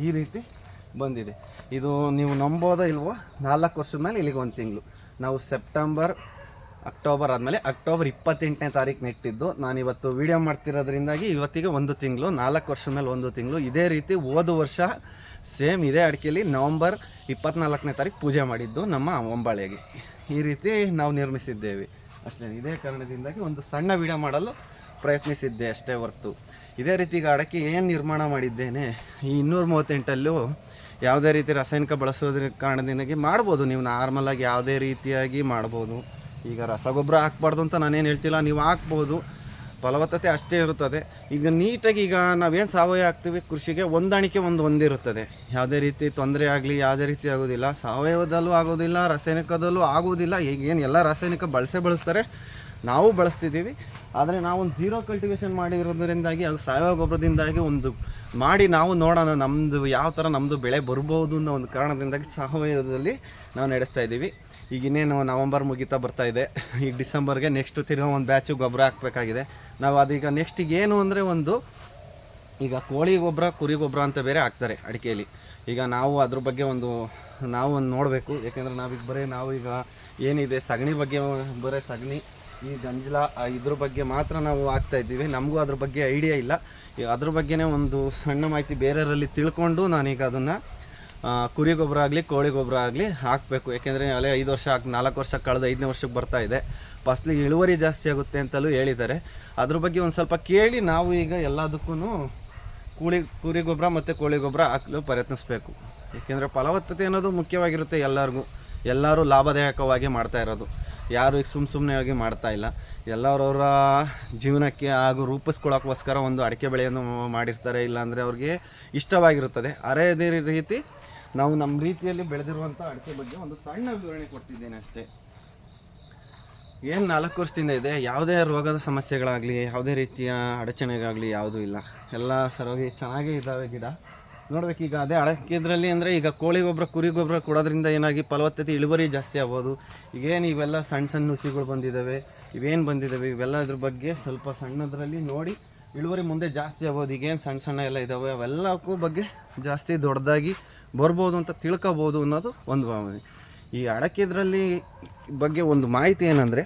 ಈ ರೀತಿ ಬಂದಿದೆ. ಇದು ನೀವು ನಂಬೋದೋ ಇಲ್ವೋ, ನಾಲ್ಕು ವರ್ಷದ ಮೇಲೆ ಇಲ್ಲಿಗೆ ಒಂದು ತಿಂಗಳು. ನಾವು ಸೆಪ್ಟೆಂಬರ್, ಅಕ್ಟೋಬರ್ ಆದಮೇಲೆ, ಅಕ್ಟೋಬರ್ ಇಪ್ಪತ್ತೆಂಟನೇ ತಾರೀಕು ನೆಟ್ಟಿದ್ದು ನಾನು ಇವತ್ತು ವೀಡಿಯೋ ಮಾಡ್ತಿರೋದ್ರಿಂದಾಗಿ ಇವತ್ತಿಗೆ ಒಂದು ತಿಂಗಳು, ನಾಲ್ಕು ವರ್ಷದ ಮೇಲೆ ಒಂದು ತಿಂಗಳು. ಇದೇ ರೀತಿ ಹೋದ ವರ್ಷ ಸೇಮ್ ಇದೇ ಅಡಿಕೆಯಲ್ಲಿ ನವಂಬರ್ ಇಪ್ಪತ್ನಾಲ್ಕನೇ ತಾರೀಕು ಪೂಜೆ ಮಾಡಿದ್ದು ನಮ್ಮ ಒಂಬಾಳೆಗೆ ಈ ರೀತಿ ನಾವು ನಿರ್ಮಿಸಿದ್ದೇವೆ. ಅಷ್ಟೇ, ಇದೇ ಕಾರಣದಿಂದಾಗಿ ಒಂದು ಸಣ್ಣ ವಿಡಿಯೋ ಮಾಡಲು ಪ್ರಯತ್ನಿಸಿದ್ದೆ ಅಷ್ಟೇ ಹೊರ್ತು. ಇದೇ ರೀತಿ ಈಗ ಅಡಕೆ ಏನು ನಿರ್ಮಾಣ ಮಾಡಿದ್ದೇನೆ, ಈ ಇನ್ನೂರ ಮೂವತ್ತೆಂಟಲ್ಲೂ ಯಾವುದೇ ರೀತಿ ರಾಸಾಯನಿಕ ಬಳಸೋದ್ರ ಕಾರಣದಿಂದಾಗಿ ಮಾಡ್ಬೋದು. ನೀವು ನಾರ್ಮಲಾಗಿ ಯಾವುದೇ ರೀತಿಯಾಗಿ ಮಾಡ್ಬೋದು. ಈಗ ರಸಗೊಬ್ಬರ ಹಾಕ್ಬಾರ್ದು ಅಂತ ನಾನೇನು ಹೇಳ್ತಿಲ್ಲ, ನೀವು ಹಾಕ್ಬೋದು. ಫಲವತ್ತತೆ ಅಷ್ಟೇ ಇರುತ್ತದೆ. ಈಗ ನೀಟಾಗಿ ಈಗ ನಾವೇನು ಸಾವಯವ ಹಾಕ್ತೀವಿ? ಕೃಷಿಗೆ ಹೊಂದಾಣಿಕೆ ಒಂದು ಹೊಂದಿರುತ್ತದೆ. ಯಾವುದೇ ರೀತಿ ತೊಂದರೆ ಆಗಲಿ, ಯಾವುದೇ ರೀತಿ ಆಗೋದಿಲ್ಲ. ಸಾವಯವದಲ್ಲೂ ಆಗೋದಿಲ್ಲ, ರಾಸಾಯನಿಕದಲ್ಲೂ ಆಗೋದಿಲ್ಲ. ಈಗ ಏನು ಎಲ್ಲ ರಾಸಾಯನಿಕ ಬಳಸೇ ಬಳಸ್ತಾರೆ. ನಾವು ಬಳಸ್ತಿದ್ದೀವಿ. ಆದರೆ ನಾವು ಒಂದು ಜೀರೋ ಕಲ್ಟಿವೇಷನ್ ಮಾಡಿರೋದ್ರಿಂದಾಗಿ ಅದು ಸಾವಯವ ಗೊಬ್ಬರದಿಂದಾಗಿ ಒಂದು ಮಾಡಿ ನಾವು ನೋಡೋಣ ನಮ್ಮದು ಯಾವ ಥರ ನಮ್ಮದು ಬೆಳೆ ಬರ್ಬೋದು ಅನ್ನೋ ಒಂದು ಕಾರಣದಿಂದಾಗಿ ಸಾವಯವದಲ್ಲಿ ನಾವು ನಡೆಸ್ತಾ ಇದ್ದೀವಿ. ಈಗ ಇನ್ನೇನು ನವಂಬರ್ ಮುಗಿತಾ ಬರ್ತಾ ಇದೆ. ಈಗ ಡಿಸೆಂಬರ್ಗೆ ನೆಕ್ಸ್ಟ್ ತಿರ್ಗಾ ಒಂದು ಬ್ಯಾಚು ಗೊಬ್ಬರ ಹಾಕಬೇಕಾಗಿದೆ. ನಾವು ಅದೀಗ ನೆಕ್ಸ್ಟ್ ಏನು ಅಂದರೆ ಒಂದು ಈಗ ಕೋಳಿ ಗೊಬ್ಬರ, ಕುರಿ ಗೊಬ್ಬರ ಅಂತ ಬೇರೆ ಹಾಕ್ತಾರೆ ಅಡಿಕೆಯಲ್ಲಿ ಈಗ ನಾವು ಅದ್ರ ಬಗ್ಗೆ ಒಂದು, ನಾವು ಒಂದು ನೋಡಬೇಕು. ಯಾಕೆಂದರೆ ನಾವೀಗ ಬರೀ, ನಾವು ಈಗ ಏನಿದೆ, ಸಗಣಿ ಬಗ್ಗೆ ಬರೀ ಸಗಣಿ, ಈ ಗಂಜಲ ಇದ್ರ ಬಗ್ಗೆ ಮಾತ್ರ ನಾವು ಹಾಕ್ತಾ ಇದ್ದೀವಿ. ನಮಗೂ ಅದ್ರ ಬಗ್ಗೆ ಐಡಿಯಾ ಇಲ್ಲ. ಅದ್ರ ಬಗ್ಗೆನೇ ಒಂದು ಸಣ್ಣ ಮಾಹಿತಿ ಬೇರೆಯವರಲ್ಲಿ ತಿಳ್ಕೊಂಡು ನಾನೀಗ ಅದನ್ನು ಕುರಿ ಗೊಬ್ಬರ ಆಗಲಿ, ಕೋಳಿ ಗೊಬ್ಬರ ಆಗಲಿ ಹಾಕಬೇಕು. ಯಾಕೆಂದರೆ ಅಲ್ಲೇ ಐದು ವರ್ಷ ಹಾಕಿ, ನಾಲ್ಕು ವರ್ಷ ಕಳೆದ ಐದನೇ ವರ್ಷಕ್ಕೆ ಬರ್ತಾ ಇದೆ. ಫಸ್ಲಿಗೆ ಇಳುವರಿ ಜಾಸ್ತಿ ಆಗುತ್ತೆ ಅಂತಲೂ ಹೇಳಿದ್ದಾರೆ. ಅದ್ರ ಬಗ್ಗೆ ಒಂದು ಸ್ವಲ್ಪ ಕೇಳಿ ನಾವು ಈಗ ಎಲ್ಲದಕ್ಕೂ ಕೂಳಿ, ಕುರಿ ಗೊಬ್ಬರ ಮತ್ತು ಕೋಳಿ ಗೊಬ್ಬರ ಹಾಕಲು ಪ್ರಯತ್ನಿಸಬೇಕು. ಏಕೆಂದರೆ ಫಲವತ್ತತೆ ಅನ್ನೋದು ಮುಖ್ಯವಾಗಿರುತ್ತೆ ಎಲ್ಲರಿಗೂ. ಎಲ್ಲರೂ ಲಾಭದಾಯಕವಾಗಿ ಮಾಡ್ತಾ ಇರೋದು. ಯಾರು ಈಗ ಸುಮ್ಮ ಸುಮ್ಮನೆ ಆಗಿ ಮಾಡ್ತಾ ಇಲ್ಲ. ಎಲ್ಲರವರ ಜೀವನಕ್ಕೆ ಹಾಗೂ ರೂಪಿಸ್ಕೊಳ್ಳೋಕ್ಕೋಸ್ಕರ ಒಂದು ಅಡಿಕೆ ಬೆಳೆಯನ್ನು ಮಾಡಿರ್ತಾರೆ, ಇಲ್ಲಾಂದರೆ ಅವ್ರಿಗೆ ಇಷ್ಟವಾಗಿರುತ್ತದೆ. ಅದೇ ರೀತಿ ನಾವು ನಮ್ಮ ರೀತಿಯಲ್ಲಿ ಬೆಳೆದಿರುವಂಥ ಅಡಿಕೆ ಬಗ್ಗೆ ಒಂದು ಸಣ್ಣ ವಿವರಣೆ ಕೊಡ್ತಿದ್ದೇನೆ ಅಷ್ಟೇ. ಏನು ನಾಲ್ಕು ವರ್ಷದಿಂದ ಇದೆ? ಯಾವುದೇ ರೋಗದ ಸಮಸ್ಯೆಗಳಾಗಲಿ, ಯಾವುದೇ ರೀತಿಯ ಅಡಚಣೆಗಾಗಲಿ ಯಾವುದೂ ಇಲ್ಲ. ಎಲ್ಲ ಸರೋಗಿ ಚೆನ್ನಾಗೇ ಇದ್ದಾವೆ ಗಿಡ. ನೋಡ್ಬೇಕು, ಈಗ ಅದೇ ಅಡಕೆ ಇದರಲ್ಲಿ ಅಂದರೆ ಈಗ ಕೋಳಿ ಗೊಬ್ಬರ ಕುರಿ ಗೊಬ್ಬರ ಕೊಡೋದ್ರಿಂದ ಏನಾಗಿ ಫಲವತ್ತತೆ, ಇಳುವರಿ ಜಾಸ್ತಿ ಆಗ್ಬೋದು. ಈಗೇನು ಇವೆಲ್ಲ ಸಣ್ಣ ಸಣ್ಣ ನುಸಿಗಳು ಬಂದಿದ್ದಾವೆ ಇವೇನು ಬಂದಿದ್ದಾವೆ ಇವೆಲ್ಲ ಇದ್ರ ಬಗ್ಗೆ ಸ್ವಲ್ಪ ಸಣ್ಣದರಲ್ಲಿ ನೋಡಿ ಇಳುವರಿ ಮುಂದೆ ಜಾಸ್ತಿ ಆಗ್ಬೋದು. ಈಗೇನು ಸಣ್ಣ ಸಣ್ಣ ಎಲ್ಲ ಇದ್ದಾವೆ ಅವೆಲ್ಲಕ್ಕೂ ಬಗ್ಗೆ ಜಾಸ್ತಿ ದೊಡ್ಡದಾಗಿ ಬರ್ಬೋದು ಅಂತ ತಿಳ್ಕೊಬೋದು ಅನ್ನೋದು ಒಂದು ಭಾವನೆ. ಈ ಅಡಕೆದ್ರಲ್ಲಿ ಬಗ್ಗೆ ಒಂದು ಮಾಹಿತಿ ಏನಂದರೆ,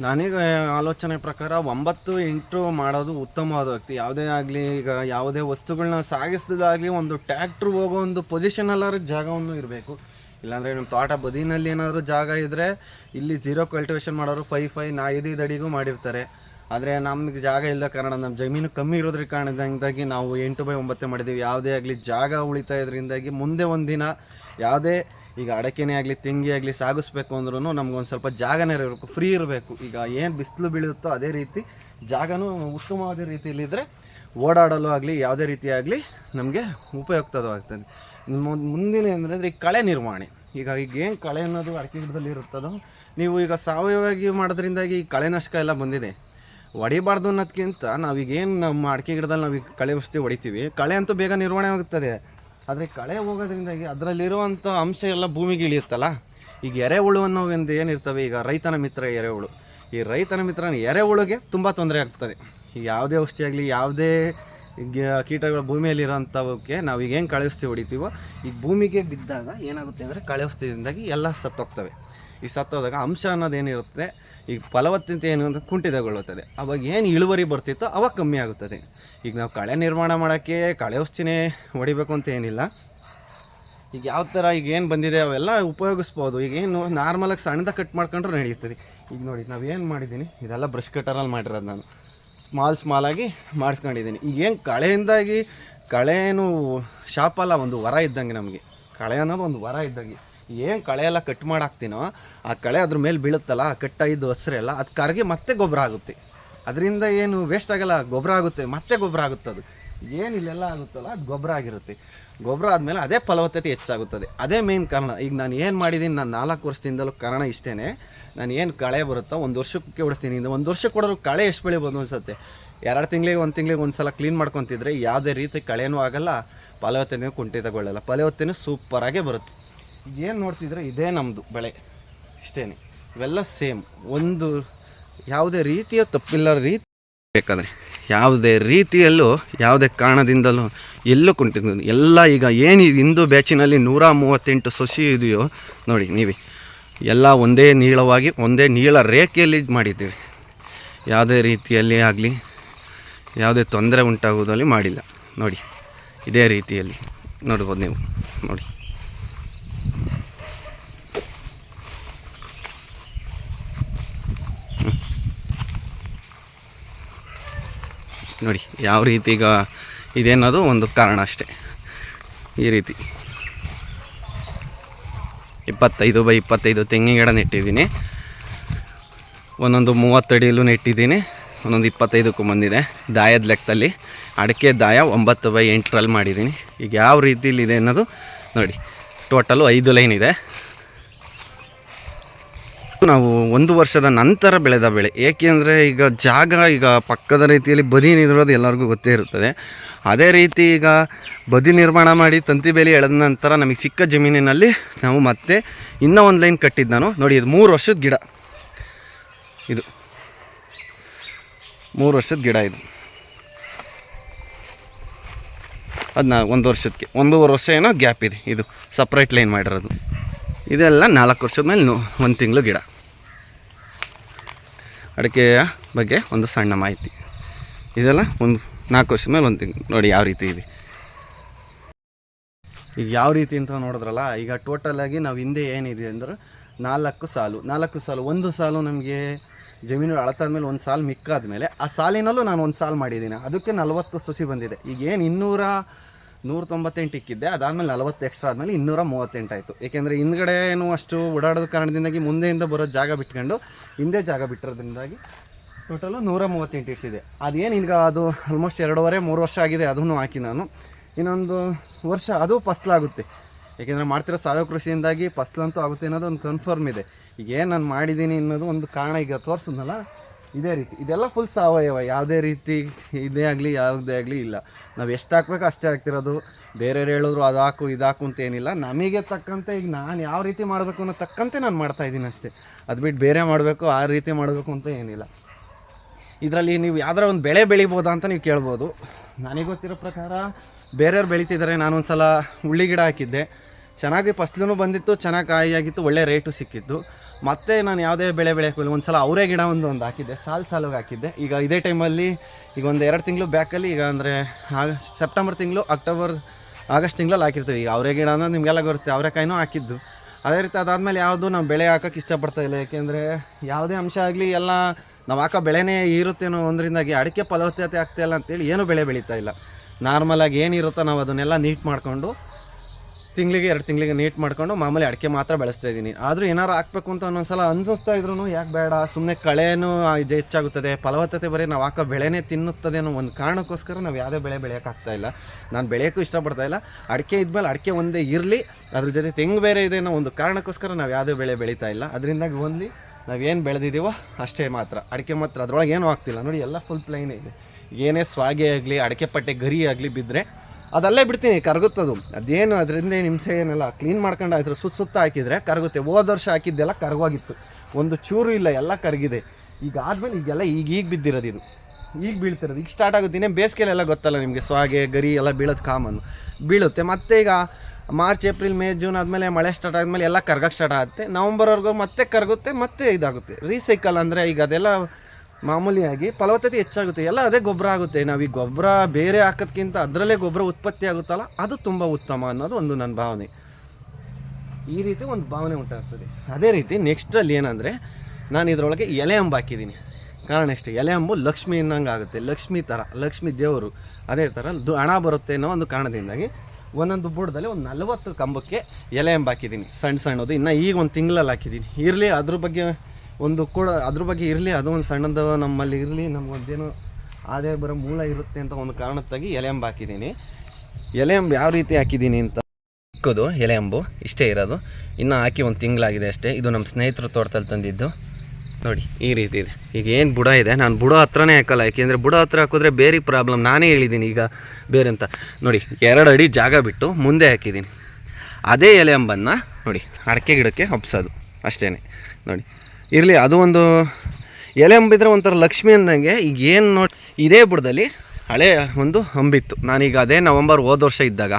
ನಾನೀಗ ಆಲೋಚನೆ ಪ್ರಕಾರ ಒಂಬತ್ತು ಎಂಟು ಮಾಡೋದು ಉತ್ತಮವಾದ ವ್ಯಕ್ತಿ. ಯಾವುದೇ ಆಗಲಿ, ಈಗ ಯಾವುದೇ ವಸ್ತುಗಳನ್ನ ಸಾಗಿಸ್ದಾಗಲಿ ಒಂದು ಟ್ಯಾಕ್ಟ್ರ್ ಹೋಗೋ ಒಂದು ಪೊಸಿಷನಲ್ಲಾದ್ರೂ ಜಾಗವನ್ನು ಇರಬೇಕು. ಇಲ್ಲಾಂದರೆ ನಮ್ಮ ತೋಟ ಬದಿನಲ್ಲಿ ಏನಾದರೂ ಜಾಗ ಇದ್ದರೆ ಇಲ್ಲಿ ಜೀರೋ ಕಲ್ಟಿವೇಷನ್ ಮಾಡೋರು ಫೈ ಫೈ ನಾ ಅಡಿಗೂ ಮಾಡಿರ್ತಾರೆ. ಆದರೆ ನಮಗೆ ಜಾಗ ಇಲ್ಲದ ಕಾರಣ ನಮ್ಮ ಜಮೀನು ಕಮ್ಮಿ ಇರೋದ್ರ ಕಾರಣದಿಂದಾಗಿ ನಾವು ಎಂಟು ಬೈ ಒಂಬತ್ತೇ ಮಾಡಿದ್ದೀವಿ ಯಾವುದೇ ಆಗಲಿ ಜಾಗ ಉಳಿತಾ ಇದರಿಂದಾಗಿ ಮುಂದೆ ಒಂದಿನ ಯಾವುದೇ ಈಗ ಅಡಕೆನೇ ಆಗಲಿ, ತೆಂಗಿ ಆಗಲಿ ಸಾಗಿಸ್ಬೇಕು ಅಂದ್ರೂ ನಮ್ಗೊಂದು ಸ್ವಲ್ಪ ಜಾಗನೇ ಇರಬೇಕು ಫ್ರೀ ಇರಬೇಕು. ಈಗ ಏನು ಬಿಸಿಲು ಬೀಳುತ್ತೋ ಅದೇ ರೀತಿ ಜಾಗನೂ ಉತ್ತಮವಾದ ರೀತಿಯಲ್ಲಿದ್ದರೆ ಓಡಾಡಲು ಆಗಲಿ, ಯಾವುದೇ ರೀತಿಯಾಗಲಿ ನಮಗೆ ಉಪಯುಕ್ತವಾಗ್ತದೆ. ಆಗ್ತದೆ ಮುಂದಿನ ಏನಂದರೆ ಈ ಕಳೆ ನಿರ್ವಹಣೆ. ಈಗ ಈಗ ಏನು ಕಳೆ ಅನ್ನೋದು ಅಡಕೆ ಗಿಡದಲ್ಲಿ ಇರುತ್ತದೋ, ನೀವು ಈಗ ಸಾವಯವವಾಗಿ ಮಾಡೋದ್ರಿಂದಾಗಿ ಈ ಕಳೆನಾಶಕ ಎಲ್ಲ ಬಂದಿದೆ. ಹೊಡಿಬಾರ್ದು ಅನ್ನೋದಕ್ಕಿಂತ ನಾವೀಗೇನು ನಮ್ಮ ಅಡಿಕೆ ಗಿಡದಲ್ಲಿ ನಾವು ಈಗ ಕಳೆ ಔಷಧಿ ಹೊಡಿತೀವಿ. ಕಳೆ ಅಂತೂ ಬೇಗ ನಿರ್ವಹಣೆ ಆಗುತ್ತದೆ. ಆದರೆ ಕಳೆ ಹೋಗೋದ್ರಿಂದಾಗಿ ಅದರಲ್ಲಿರುವಂಥ ಅಂಶ ಎಲ್ಲ ಭೂಮಿಗೆ ಇಳಿಯುತ್ತಲ್ಲ? ಈಗ ಎರೆಹುಳು ಅನ್ನೋ ಒಂದು ಏನಿರ್ತವೆ? ಈಗ ರೈತನ ಮಿತ್ರ ಎರೆಹುಳು ಈ ರೈತನ ಮಿತ್ರನ ಎರೆಹುಳುಗೆ ತುಂಬ ತೊಂದರೆ ಆಗ್ತದೆ. ಈಗ ಯಾವುದೇ ಔಷಧಿ ಆಗಲಿ, ಯಾವುದೇ ಕೀಟಗಳ ಭೂಮಿಯಲ್ಲಿರೋಂಥವಕ್ಕೆ ನಾವು ಈಗ ಏನು ಕಳೆ ಔಷಧಿ ಹೊಡಿತೀವೋ ಈಗ ಭೂಮಿಗೆ ಬಿದ್ದಾಗ ಏನಾಗುತ್ತೆ ಅಂದರೆ ಕಳೆ ಔಷಧಿಯಿಂದಾಗಿ ಎಲ್ಲ ಸತ್ತೋಗ್ತವೆ. ಈ ಸತ್ತೋದಾಗ ಅಂಶ ಅನ್ನೋದೇನಿರುತ್ತೆ? ಈಗ ಫಲವತ್ತತೆ ಏನು ಅಂತ ಕುಂಠಿತಗೊಳ್ಳುತ್ತದೆ. ಅವಾಗ ಏನು ಇಳುವರಿ ಬರ್ತಿತ್ತೋ ಅವಾಗ ಕಮ್ಮಿ ಆಗುತ್ತದೆ. ಈಗ ನಾವು ಕಳೆ ನಿರ್ಮಾಣ ಮಾಡೋಕ್ಕೆ, ಕಳೆ ಔಷಧಿನೇ ಹೊಡಿಬೇಕು ಅಂತ ಏನಿಲ್ಲ. ಈಗ ಯಾವ ಥರ ಈಗ ಏನು ಬಂದಿದೆ ಅವೆಲ್ಲ ಉಪಯೋಗಿಸ್ಬೋದು. ಈಗ ಏನು ನಾರ್ಮಲಾಗಿ ಸಣ್ಣದ ಕಟ್ ಮಾಡ್ಕೊಂಡ್ರೆ ನಡೆಯುತ್ತದೆ ಈಗ ನೋಡಿ, ನಾವು ಏನು ಮಾಡಿದ್ದೀನಿ ಇದೆಲ್ಲ ಬ್ರಷ್ ಕಟರಲ್ಲಿ ಮಾಡಿರೋದು ನಾನು. ಸ್ಮಾಲ್ ಸ್ಮಾಲಾಗಿ ಮಾಡಿಸ್ಕೊಂಡಿದ್ದೀನಿ ಈಗ ಏನು ಕಳೆಯಿಂದಾಗಿ ಕಳೆ ಏನು ಶಾಪಲ್ಲ, ಒಂದು ವರ ಇದ್ದಂಗೆ ನಮಗೆ. ಕಳೆ ಅನ್ನೋದು ಒಂದು ವರ ಇದ್ದಂಗೆ. ಏನು ಕಳೆ ಎಲ್ಲ ಕಟ್ ಮಾಡಾಕ್ತೀನೋ, ಆ ಕಳೆ ಅದ್ರ ಮೇಲೆ ಬೀಳುತ್ತಲ್ಲ, ಆ ಕಟ್ಟಾಗಿದ್ದು ಹಸ್ರೆಲ್ಲ ಅದು ಕರಗಿ ಮತ್ತೆ ಗೊಬ್ಬರ ಆಗುತ್ತೆ. ಅದರಿಂದ ಏನು ವೇಸ್ಟ್ ಆಗಲ್ಲ, ಗೊಬ್ಬರ ಆಗುತ್ತೆ, ಮತ್ತೆ ಗೊಬ್ಬರ ಆಗುತ್ತೆ ಅದು. ಏನು ಇಲ್ಲೆಲ್ಲ ಆಗುತ್ತಲ್ಲ, ಅದು ಗೊಬ್ಬರ ಆಗಿರುತ್ತೆ. ಗೊಬ್ಬರ ಆದಮೇಲೆ ಅದೇ ಫಲವತ್ತತೆ ಹೆಚ್ಚಾಗುತ್ತದೆ. ಅದೇ ಮೇನ್ ಕಾರಣ. ಈಗ ನಾನು ಏನು ಮಾಡಿದ್ದೀನಿ ನಾನು ನಾಲ್ಕು ವರ್ಷದಿಂದಲೂ ಕಾರಣ ಇಷ್ಟೇ ನಾನು ಏನು ಕಳೆ ಬರುತ್ತೋ, ಒಂದು ವರ್ಷಕ್ಕೆ ಹೊಡಿಸ್ತೀನಿ ಇಂದ ಒಂದು ವರ್ಷಕ್ಕೆ ಕೊಡೋರು ಕಳೆ ಎಷ್ಟು ಬೆಳಿಬೋದು ಅನ್ಸುತ್ತೆ? ಎರಡು ತಿಂಗಳಿಗೆ, ಒಂದು ತಿಂಗಳಿಗೆ ಒಂದು ಸಲ ಕ್ಲೀನ್ ಮಾಡ್ಕೊತಿದ್ರೆ ಯಾವುದೇ ರೀತಿ ಕಳೆಯೂ ಆಗಲ್ಲ ಫಲವತ್ತತೆಯೂ ಕುಂಠಿತಗೊಳ್ಳಲ್ಲ. ಫಲವತ್ತತೆಯೂ ಸೂಪರಾಗೇ ಬರುತ್ತೆ. ಏನು ನೋಡ್ತಿದ್ರೆ ಇದೇ ನಮ್ಮದು ಬೆಳೆ. ಇಷ್ಟೇ ಇವೆಲ್ಲ ಸೇಮ್. ಒಂದು ಯಾವುದೇ ರೀತಿಯ ತಪ್ಪಿಲ್ಲ ರೀತಿ ಬೇಕಾದರೆ ಯಾವುದೇ ರೀತಿಯಲ್ಲೂ, ಯಾವುದೇ ಕಾರಣದಿಂದಲೂ ಎಲ್ಲೂ ಕುಂಟಿದ್ದು ಎಲ್ಲ ಈಗ ಏನು ಇಂದು ಬ್ಯಾಚಿನಲ್ಲಿ ನೂರ ಮೂವತ್ತೆಂಟು ಸೊಸಿ ಇದೆಯೋ ನೋಡಿ ನೀವೇ. ಎಲ್ಲ ಒಂದೇ ನೀಳವಾಗಿ, ಒಂದೇ ನೀಳ ರೇಖೆಯಲ್ಲಿ ಮಾಡಿದ್ದೀವಿ. ಯಾವುದೇ ರೀತಿಯಲ್ಲಿ ಆಗಲಿ, ಯಾವುದೇ ತೊಂದರೆ ಉಂಟಾಗುವುದಲ್ಲಿ ಮಾಡಿಲ್ಲ. ನೋಡಿ, ಇದೇ ರೀತಿಯಲ್ಲಿ ನೋಡ್ಬೋದು ನೀವು. ನೋಡಿ. ನೋಡಿ, ಯಾವ ರೀತಿ ಈಗ ಇದೇನೋದು ಒಂದು ಕಾರಣ ಅಷ್ಟೇ. ಈ ರೀತಿ. ಇಪ್ಪತ್ತೈದು ಬೈ ಇಪ್ಪತ್ತೈದು ತೆಂಗಿನ ಗಿಡ ನೆಟ್ಟಿದ್ದೀನಿ ಒಂದೊಂದು ಮೂವತ್ತಡಿಯಲ್ಲೂ ನೆಟ್ಟಿದ್ದೀನಿ. ಒಂದೊಂದು ಇಪ್ಪತ್ತೈದಕ್ಕೂ ಬಂದಿದೆ. ದಾಯದ ಲೆಕ್ಕದಲ್ಲಿ. ಅಡಿಕೆ ದಾಯ ಒಂಬತ್ತು ಬೈ ಎಂಟರಲ್ಲಿ ಮಾಡಿದ್ದೀನಿ. ಈಗ ಯಾವ ರೀತಿಯಲ್ಲಿ ಇದೆ ಅನ್ನೋದು ನೋಡಿ. ಟೋಟಲು ಐದು ಲೈನ್ ಇದೆ. ನಾವು ಒಂದು ವರ್ಷದ ನಂತರ ಬೆಳೆದ ಬೆಳೆ. ಏಕೆಂದರೆ ಈಗ ಜಾಗ ಈಗ ಪಕ್ಕದ ರೀತಿಯಲ್ಲಿ ಬದಿ ನಿರೋದು ಎಲ್ಲರಿಗೂ ಗೊತ್ತೇ ಇರುತ್ತದೆ. ಅದೇ ರೀತಿ ಈಗ ಬದಿ ನಿರ್ಮಾಣ ಮಾಡಿ ತಂತಿ ಬೇಲಿ ಎಳೆದ ನಂತರ ನಮಗೆ ಸಿಕ್ಕ ಜಮೀನಿನಲ್ಲಿ ನಾವು ಮತ್ತೆ ಇನ್ನೂ ಒಂದು ಲೈನ್ ಕಟ್ಟಿದ್ದು ನಾನು. ನೋಡಿ, ಇದು ಮೂರು ವರ್ಷದ ಗಿಡ. ಇದು ಮೂರು ವರ್ಷದ ಗಿಡ ಇದು. ಅದನ್ನ ಒಂದು ವರ್ಷಕ್ಕೆ, ಒಂದೂವರೆ ವರ್ಷ ಏನೋ ಗ್ಯಾಪ್ ಇದೆ. ಇದು ಸಪ್ರೇಟ್ ಲೈನ್ ಮಾಡಿರೋದು. ಇದೆಲ್ಲ ನಾಲ್ಕು ವರ್ಷದ ಮೇಲೆ ಒಂದು ತಿಂಗಳು ಗಿಡ. ಅಡಿಕೆಯ ಬಗ್ಗೆ ಒಂದು ಸಣ್ಣ ಮಾಹಿತಿ. ಇದೆಲ್ಲ ಒಂದು ನಾಲ್ಕು ವರ್ಷದ ಮೇಲೆ ಒಂದು ತಿಂಗಳು. ನೋಡಿ ಯಾವ ರೀತಿ ಇದೆ. ಈಗ ಯಾವ ರೀತಿ ಅಂತ ನೋಡಿದ್ರಲ್ಲ, ಈಗ ಟೋಟಲಾಗಿ ನಾವು ಹಿಂದೆ ಏನಿದೆ ಅಂದ್ರೆ ನಾಲ್ಕು ಸಾಲು. ನಾಲ್ಕು ಸಾಲು, ಒಂದು ಸಾಲು ನಮಗೆ ಜಮೀನು ಅಳತಾದ ಮೇಲೆ ಒಂದು ಸಾಲು ಮಿಕ್ಕಾದ್ಮೇಲೆ ಆ ಸಾಲಿನಲ್ಲೂ ನಾನು ಒಂದು ಸಾಲು ಮಾಡಿದ್ದೀನಿ. ಅದಕ್ಕೆ ನಲವತ್ತು ಸಸಿ ಬಂದಿದೆ. ಈಗ ಏನು ಇನ್ನೂರ ನೂರ ತೊಂಬತ್ತೆಂಟು ಇಕ್ಕಿದ್ದೆ, ಅದಾದಮೇಲೆ ನಲವತ್ತು ಎಕ್ಸ್ಟ್ರಾ ಆದಮೇಲೆ ಇನ್ನೂರ ಮೂವತ್ತೆಂಟು ಆಯಿತು. ಏಕೆಂದರೆ ಹಿಂದ್ಗಡೆ ಏನು ಅಷ್ಟು ಓಡಾಡೋದ ಕಾರಣದಿಂದಾಗಿ ಮುಂದೆಯಿಂದ ಬರೋ ಜಾಗ ಬಿಟ್ಕೊಂಡು ಹಿಂದೆ ಜಾಗ ಬಿಟ್ಟಿರೋದ್ರಿಂದಾಗಿ ಟೋಟಲು ನೂರ ಮೂವತ್ತೆಂಟು ಇಟ್ಟಿದೆ ಅದೇನು ಈಗ ಅದು ಆಲ್ಮೋಸ್ಟ್ ಎರಡೂವರೆ, ಮೂರು ವರ್ಷ ಆಗಿದೆ, ಅದನ್ನು ಹಾಕಿ ನಾನು. ಇನ್ನೊಂದು ವರ್ಷ ಅದು ಫಸ್ಲಾಗುತ್ತೆ ಏಕೆಂದರೆ ಮಾಡ್ತಿರೋ ಸಾವಯವ ಕೃಷಿಯಿಂದಾಗಿ ಫಸ್ಲಂತೂ ಆಗುತ್ತೆ ಅನ್ನೋದು ಒಂದು ಕನ್ಫರ್ಮ್ ಇದೆ. ಈಗ ಏನು ನಾನು ಮಾಡಿದ್ದೀನಿ ಅನ್ನೋದು ಒಂದು ಕಾರಣ ಈಗ ತೋರಿಸಿದ್ನಲ್ಲ? ಇದೇ ರೀತಿ. ಇದೆಲ್ಲ ಫುಲ್ ಸಾವಯವ. ಯಾವುದೇ ರೀತಿ ಇದೇ ಆಗಲಿ, ಯಾವುದೇ ಆಗಲಿ ಇಲ್ಲ. ನಾವು ಎಷ್ಟು ಹಾಕ್ಬೇಕು ಅಷ್ಟೇ ಹಾಕ್ತಿರೋದು. ಬೇರೆಯವ್ರು ಹೇಳಿದ್ರು ಅದು ಹಾಕು, ಇದು ಹಾಕು ಅಂತ ಏನಿಲ್ಲ. ನಮಗೆ ತಕ್ಕಂತೆ ಈಗ ನಾನು ಯಾವ ರೀತಿ ಮಾಡಬೇಕು ಅನ್ನೋ ತಕ್ಕಂತೆ ನಾನು ಮಾಡ್ತಾ ಇದ್ದೀನಿ ಅಷ್ಟೇ. ಅದು ಬಿಟ್ಟು ಬೇರೆ ಮಾಡಬೇಕು, ಆ ರೀತಿ ಮಾಡಬೇಕು ಅಂತ ಏನಿಲ್ಲ. ಇದರಲ್ಲಿ ನೀವು ಯಾವ್ದಾರ ಒಂದು ಬೆಳೆ ಬೆಳಿಬೋದಾ ಅಂತ ನೀವು ಕೇಳ್ಬೋದು. ನನಗೆ ಗೊತ್ತಿರೋ ಪ್ರಕಾರ ಬೇರೆಯವ್ರು ಬೆಳೀತಿದ್ದಾರೆ ನಾನೊಂದು ಸಲ ಗಿಡ ಹಾಕಿದ್ದೆ. ಚೆನ್ನಾಗಿ ಫಸ್ಲೂ ಬಂದಿತ್ತು, ಚೆನ್ನಾಗಿ ಕಾಯಿಯಾಗಿತ್ತು, ಒಳ್ಳೆ ರೇಟು ಸಿಕ್ಕಿತ್ತು. ಮತ್ತೆ ನಾನು ಯಾವುದೇ ಬೆಳೆ ಬೆಳೆಯೋಕ್ಕಿಲ್ಲ ಒಂದು ಸಲ ಅವರೇ ಗಿಡ ಒಂದು ಒಂದು ಹಾಕಿದ್ದೆ, ಸಾಲು ಸಾಲಿಗೆ ಹಾಕಿದ್ದೆ. ಈಗ ಇದೇ ಟೈಮಲ್ಲಿ ಈಗ ಒಂದು ಎರಡು ತಿಂಗಳು ಬ್ಯಾಕಲ್ಲಿ ಈಗ ಅಂದರೆ ಆಗ ಸೆಪ್ಟೆಂಬರ್ ತಿಂಗಳು ಅಕ್ಟೋಬರ್ ಆಗಸ್ಟ್ ತಿಂಗಳಲ್ಲಿ ಹಾಕಿರ್ತೀವಿ. ಈಗ ಅವರೇ ಗಿಡ ಅಂದ್ರೆ ನಿಮಗೆಲ್ಲ ಬರುತ್ತೆ ಅವರೆಕಾಯಿನೂ ಹಾಕಿದ್ದು. ಅದೇ ರೀತಿ ಅದಾದಮೇಲೆ ಯಾವುದು ನಾವು ಬೆಳೆ ಹಾಕೋಕ್ಕೆ ಇಷ್ಟಪಡ್ತಾ ಇಲ್ಲ. ಯಾಕೆಂದರೆ ಯಾವುದೇ ಅಂಶ ಆಗಲಿ ಎಲ್ಲ ನಾವು ಹಾಕೋ ಬೆಳೆನೇ ಇರುತ್ತೇನೋ ಒಂದರಿಂದಾಗಿ ಅಡಿಕೆ ಫಲವತ್ತತೆ ಆಗ್ತಾಯಿಲ್ಲ ಅಂತೇಳಿ ಏನೂ ಬೆಳೆ ಬೆಳೀತಾ ಇಲ್ಲ. ನಾರ್ಮಲಾಗಿ ಏನಿರುತ್ತೋ ನಾವು ಅದನ್ನೆಲ್ಲ ನೀಟ್ ಮಾಡಿಕೊಂಡು ತಿಂಗಳಿಗೆ, ಎರಡು ತಿಂಗಳಿಗೆ ನೀಟ್ ಮಾಡ್ಕೊಂಡು ಮಾಮೂಲಿ ಅಡಿಕೆ ಮಾತ್ರ ಬೆಳೆಸ್ತಾ ಇದ್ದೀನಿ. ಆದರೂ ಏನಾರು ಹಾಕ್ಬೇಕು ಅಂತ ಒಂದೊಂದ್ಸಲ ಅನ್ಸಿಸ್ತಾ ಇದ್ರು ಯಾಕೆ ಬೇಡ. ಸುಮ್ಮನೆ ಕಳೆನೂ ಇದು ಹೆಚ್ಚಾಗುತ್ತದೆ. ಫಲವತ್ತತೆ ಬರೀ ನಾವು ಹಾಕೋ ಬೆಳೆನೇ ತಿನ್ನುತ್ತದೆ ಅನ್ನೋ ಒಂದು ಕಾರಣಕ್ಕೋಸ್ಕರ ನಾವು ಯಾವುದೇ ಬೆಳೆ ಬೆಳೆಯೋಕ್ಕಾಗ್ತಾ ಇಲ್ಲ. ನಾನು ಬೆಳೆಯೋಕ್ಕೂ ಇಷ್ಟಪಡ್ತಾ ಇಲ್ಲ. ಅಡಿಕೆ ಇದ್ಮೇಲೆ ಅಡಿಕೆ ಒಂದೇ ಇರಲಿ, ಅದ್ರ ಜೊತೆ ತೆಂಗು ಬೇರೆ ಇದೆ ಅನ್ನೋ ಒಂದು ಕಾರಣಕ್ಕೋಸ್ಕರ ನಾವು ಯಾವುದೇ ಬೆಳೆ ಬೆಳೀತಾ ಇಲ್ಲ. ಅದರಿಂದಾಗಿ ಒಂದು ನಾವೇನು ಬೆಳೆದಿದ್ದೀವೋ ಅಷ್ಟೇ ಮಾತ್ರ. ಅಡಿಕೆ ಮಾತ್ರ. ಅದರೊಳಗೆ ಏನೂ ಆಗ್ತಿಲ್ಲ. ನೋಡಿ, ಎಲ್ಲ ಫುಲ್ ಪ್ಲೈನ್ ಇದೆ. ಏನೇ ಸ್ವಾಗೆ ಆಗಲಿ, ಅಡಿಕೆ ಪಟ್ಟೆ ಗರಿ ಆಗಲಿ ಬಿದ್ದರೆ ಅದಲ್ಲೇ ಬಿಡ್ತೀನಿ, ಕರಗುತ್ತದು. ಅದೇನು ಅದರಿಂದ ಏನು ಹಿಂಸೆ ಏನಿಲ್ಲ. ಕ್ಲೀನ್ ಮಾಡ್ಕೊಂಡು ಅದ್ರ ಸುತ್ತ ಸುತ್ತ ಹಾಕಿದರೆ ಕರಗುತ್ತೆ. ಹೋದ ವರ್ಷ ಹಾಕಿದ್ದೆಲ್ಲ ಕರಗೋಗಿತ್ತು ಒಂದು ಚೂರು ಇಲ್ಲ, ಎಲ್ಲ ಕರಗಿದೆ. ಈಗ ಆದ್ಮೇಲೆ ಈಗೆಲ್ಲ ಈಗ ಈಗ ಬಿದ್ದಿರೋದು ಇದು. ಈಗ ಬೀಳ್ತಿರೋದು. ಈಗ ಸ್ಟಾರ್ಟ್ ಆಗುತ್ತೆ. ಇನ್ನೇ ಬೇಸಿಗೆಲೆಲ್ಲ ಗೊತ್ತಲ್ಲ ನಿಮಗೆ. ಸ್ವಾಗೆ ಗರಿ ಎಲ್ಲ ಬೀಳೋದು ಕಾಮನ್. ಬೀಳುತ್ತೆ. ಮತ್ತೆ ಈಗ ಮಾರ್ಚ್ ಏಪ್ರಿಲ್ ಮೇ ಜೂನ್ ಆದಮೇಲೆ ಮಳೆ ಸ್ಟಾರ್ಟ್ ಆದಮೇಲೆ ಎಲ್ಲ ಕರ್ಗಕ್ಕೆ ಸ್ಟಾರ್ಟ್ ಆಗುತ್ತೆ. ನವಂಬರ್ವರೆಗೂ ಮತ್ತೆ ಕರಗುತ್ತೆ, ಮತ್ತೆ ಇದಾಗುತ್ತೆ. ರೀಸೈಕಲ್ ಅಂದರೆ ಈಗ ಅದೆಲ್ಲ ಮಾಮೂಲಿಯಾಗಿ ಫಲವತ್ತತೆ ಹೆಚ್ಚಾಗುತ್ತೆ. ಎಲ್ಲ ಅದೇ ಗೊಬ್ಬರ ಆಗುತ್ತೆ. ನಾವು ಈ ಗೊಬ್ಬರ ಬೇರೆ ಹಾಕೋದಕ್ಕಿಂತ ಅದರಲ್ಲೇ ಗೊಬ್ಬರ ಉತ್ಪತ್ತಿ ಆಗುತ್ತಲ್ಲ, ಅದು ತುಂಬ ಉತ್ತಮ ಅನ್ನೋದು ಒಂದು ನನ್ನ ಭಾವನೆ. ಈ ರೀತಿ ಒಂದು ಭಾವನೆ ಉಂಟಾಗ್ತದೆ. ಅದೇ ರೀತಿ ನೆಕ್ಸ್ಟಲ್ಲಿ ಏನಂದರೆ, ನಾನು ಇದರೊಳಗೆ ಎಲೆ ಅಂಬು ಹಾಕಿದ್ದೀನಿ. ಕಾರಣ ಎಷ್ಟು? ಎಲೆ ಅಂಬು ಲಕ್ಷ್ಮಿ ಇನ್ನಂಗೆ ಆಗುತ್ತೆ. ಲಕ್ಷ್ಮಿ ಥರ ಲಕ್ಷ್ಮಿ ದೇವರು. ಅದೇ ಥರ ದು ಹಣ ಬರುತ್ತೆ ಅನ್ನೋ ಒಂದು ಕಾರಣದಿಂದಾಗಿ ಒಂದೊಂದು ಬುಡದಲ್ಲಿ ಒಂದು ನಲವತ್ತು ಕಂಬಕ್ಕೆ ಎಲೆ ಎಂಬ ಹಾಕಿದ್ದೀನಿ. ಸಣ್ಣ ಸಣ್ಣದು. ಇನ್ನು ಈಗ ಒಂದು ತಿಂಗಳಲ್ಲಿ ಹಾಕಿದ್ದೀನಿ. ಇರಲಿ, ಅದ್ರ ಬಗ್ಗೆ ಒಂದು ಕೂಡ ಅದ್ರ ಬಗ್ಗೆ ಇರಲಿ, ಅದು ಒಂದು ಸಣ್ಣದು ನಮ್ಮಲ್ಲಿ ಇರಲಿ, ನಮಗೊಂದೇನು ಆದಾಯ ಬರೋ ಮೂಲ ಇರುತ್ತೆ ಅಂತ ಒಂದು ಕಾರಣಕ್ಕಾಗಿ ಎಲೆ ಅಂಬು ಹಾಕಿದ್ದೀನಿ. ಎಲೆ ಎಂಬು ಯಾವ ರೀತಿ ಹಾಕಿದ್ದೀನಿ ಅಂತ ಚಿಕ್ಕದು ಎಲೆ ಎಂಬು ಇಷ್ಟೇ ಇರೋದು. ಇನ್ನು ಹಾಕಿ ಒಂದು ತಿಂಗಳಾಗಿದೆ ಅಷ್ಟೇ. ಇದು ನಮ್ಮ ಸ್ನೇಹಿತರು ತೋಟದಲ್ಲಿ ತಂದಿದ್ದು. ನೋಡಿ, ಈ ರೀತಿ ಇದೆ. ಈಗ ಏನು ಬುಡ ಇದೆ? ನಾನು ಬುಡ ಹತ್ರನೇ ಹಾಕಲ್ಲ, ಯಾಕೆಂದರೆ ಬುಡ ಹತ್ರ ಹಾಕಿದ್ರೆ ಬೇರೆ ಪ್ರಾಬ್ಲಮ್ ನಾನೇ ಹೇಳಿದ್ದೀನಿ ಈಗ ಬೇರೆ ಅಂತ. ನೋಡಿ, ಎರಡು ಅಡಿ ಜಾಗ ಬಿಟ್ಟು ಮುಂದೆ ಹಾಕಿದ್ದೀನಿ. ಅದೇ ಎಲೆ ಅಂಬನ್ನು ನೋಡಿ, ಅಡಿಕೆ ಗಿಡಕ್ಕೆ ಹಬ್ಸೋದು ಅಷ್ಟೇ ನೋಡಿ. ಇರಲಿ, ಅದು ಒಂದು ಎಲೆ ಅಂಬಿದ್ರೆ ಒಂಥರ ಲಕ್ಷ್ಮಿ ಅಂದಂಗೆ ಈಗ ಏನು ನೋಡಿ, ಇದೇ ಬುಡದಲ್ಲಿ ಹಳೆ ಒಂದು ಅಂಬಿತ್ತು ನಾನೀಗ ಅದೇ ನವಂಬರ್ ಹೋದ ವರ್ಷ ಇದ್ದಾಗ.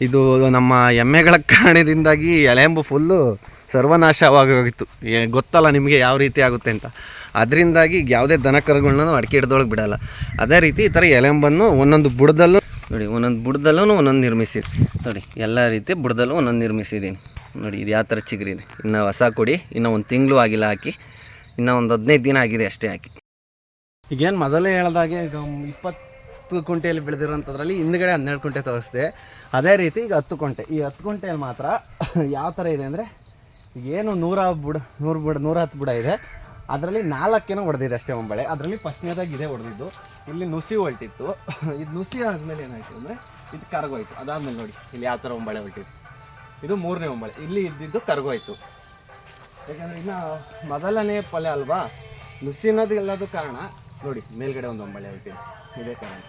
ಇದು ನಮ್ಮ ಎಮ್ಮೆಗಳ ಕಾರಣದಿಂದಾಗಿ ಎಲೆಂಬು ಫುಲ್ಲು ಸರ್ವನಾಶವಾಗೋಗಿತ್ತು. ಏ- ಗೊತ್ತಲ್ಲ ನಿಮಗೆ ಯಾವ ರೀತಿ ಆಗುತ್ತೆ ಅಂತ. ಅದರಿಂದಾಗಿ ಯಾವುದೇ ದನ ಕರುಗಳನ್ನ ಅಡಿಕೆ ಹಿಡ್ದೊಳಗೆ ಬಿಡಲ್ಲ. ಅದೇ ರೀತಿ ಈ ಥರ ಎಲೆಂಬನ್ನು ಒಂದೊಂದು ಬುಡದಲ್ಲೂ, ನೋಡಿ, ಒಂದೊಂದು ಬುಡದಲ್ಲೂ ಒಂದೊಂದು ನಿರ್ಮಿಸಿದೆ ನೋಡಿ, ಎಲ್ಲ ರೀತಿ ಬುಡದಲ್ಲೂ ಒಂದೊಂದು ನಿರ್ಮಿಸಿದ್ದೀನಿ. ನೋಡಿ, ಇದು ಯಾವ ಥರ ಚಿಗುರಿದೆ. ಇನ್ನು ಹೊಸ ಕೊಡಿ, ಇನ್ನೂ ಒಂದು ತಿಂಗಳು ಆಗಿಲ್ಲ ಹಾಕಿ, ಇನ್ನೂ ಒಂದು ಹದಿನೈದು ದಿನ ಆಗಿದೆ ಅಷ್ಟೇ ಹಾಕಿ. ಈಗೇನು ಮೊದಲೇ ಹೇಳ್ದಾಗೆ ಈಗ ಇಪ್ಪತ್ತು ಕುಂಟೆಯಲ್ಲಿ ಬೆಳೆದಿರೋಂಥದ್ರಲ್ಲಿ ಹಿಂದ್ಗಡೆ ಹನ್ನೆರಡು ಕುಂಟೆ ತೋರಿಸ್ದೆ. ಅದೇ ರೀತಿ ಈಗ ಹತ್ತು ಕುಂಟೆ. ಈ ಹತ್ತು ಕುಂಟೆಯಲ್ಲಿ ಮಾತ್ರ ಯಾವ ಥರ ಇದೆ ಅಂದರೆ ಏನು ನೂರ ಬುಡ, ನೂರು ಬುಡ, ನೂರ ಹತ್ತು ಬುಡ ಇದೆ. ಅದರಲ್ಲಿ ನಾಲ್ಕೇನೋ ಹೊಡೆದಿದೆ ಅಷ್ಟೇ ಒಂಬಳೆ ಅದರಲ್ಲಿ ಫಸ್ಟ್ನೇದಾಗಿ ಇದೆ ಹೊಡೆದಿದ್ದು ಇಲ್ಲಿ ನುಸಿ ಹೊಲ್ಟಿತ್ತು. ಇದು ನುಸಿ ಆದಮೇಲೆ ಏನಾಯಿತು ಅಂದರೆ, ಇದು ಕರಗೋಯ್ತು. ಅದಾದ್ಮೇಲೆ ನೋಡಿ, ಇಲ್ಲಿ ಯಾವ ಥರ ಒಂಬಳೆ ಹೊಲ್ಟಿತ್ತು. ಇದು ಮೂರನೇ ಒಂಬಳೆ. ಇಲ್ಲಿ ಇದ್ದಿದ್ದು ಕರಗೋಯ್ತು ಯಾಕಂದರೆ ಇನ್ನು ಮೊದಲನೇ ಪಲೆ ಅಲ್ವಾ? ನುಸಿ ಅನ್ನೋದು ಎಲ್ಲದು ಕಾರಣ, ನೋಡಿ, ಮೇಲ್ಗಡೆ ಒಂದು ಒಂಬಳೆ ಹೇಳ್ತೀನಿ ಇದೇ ಕಾರಣ.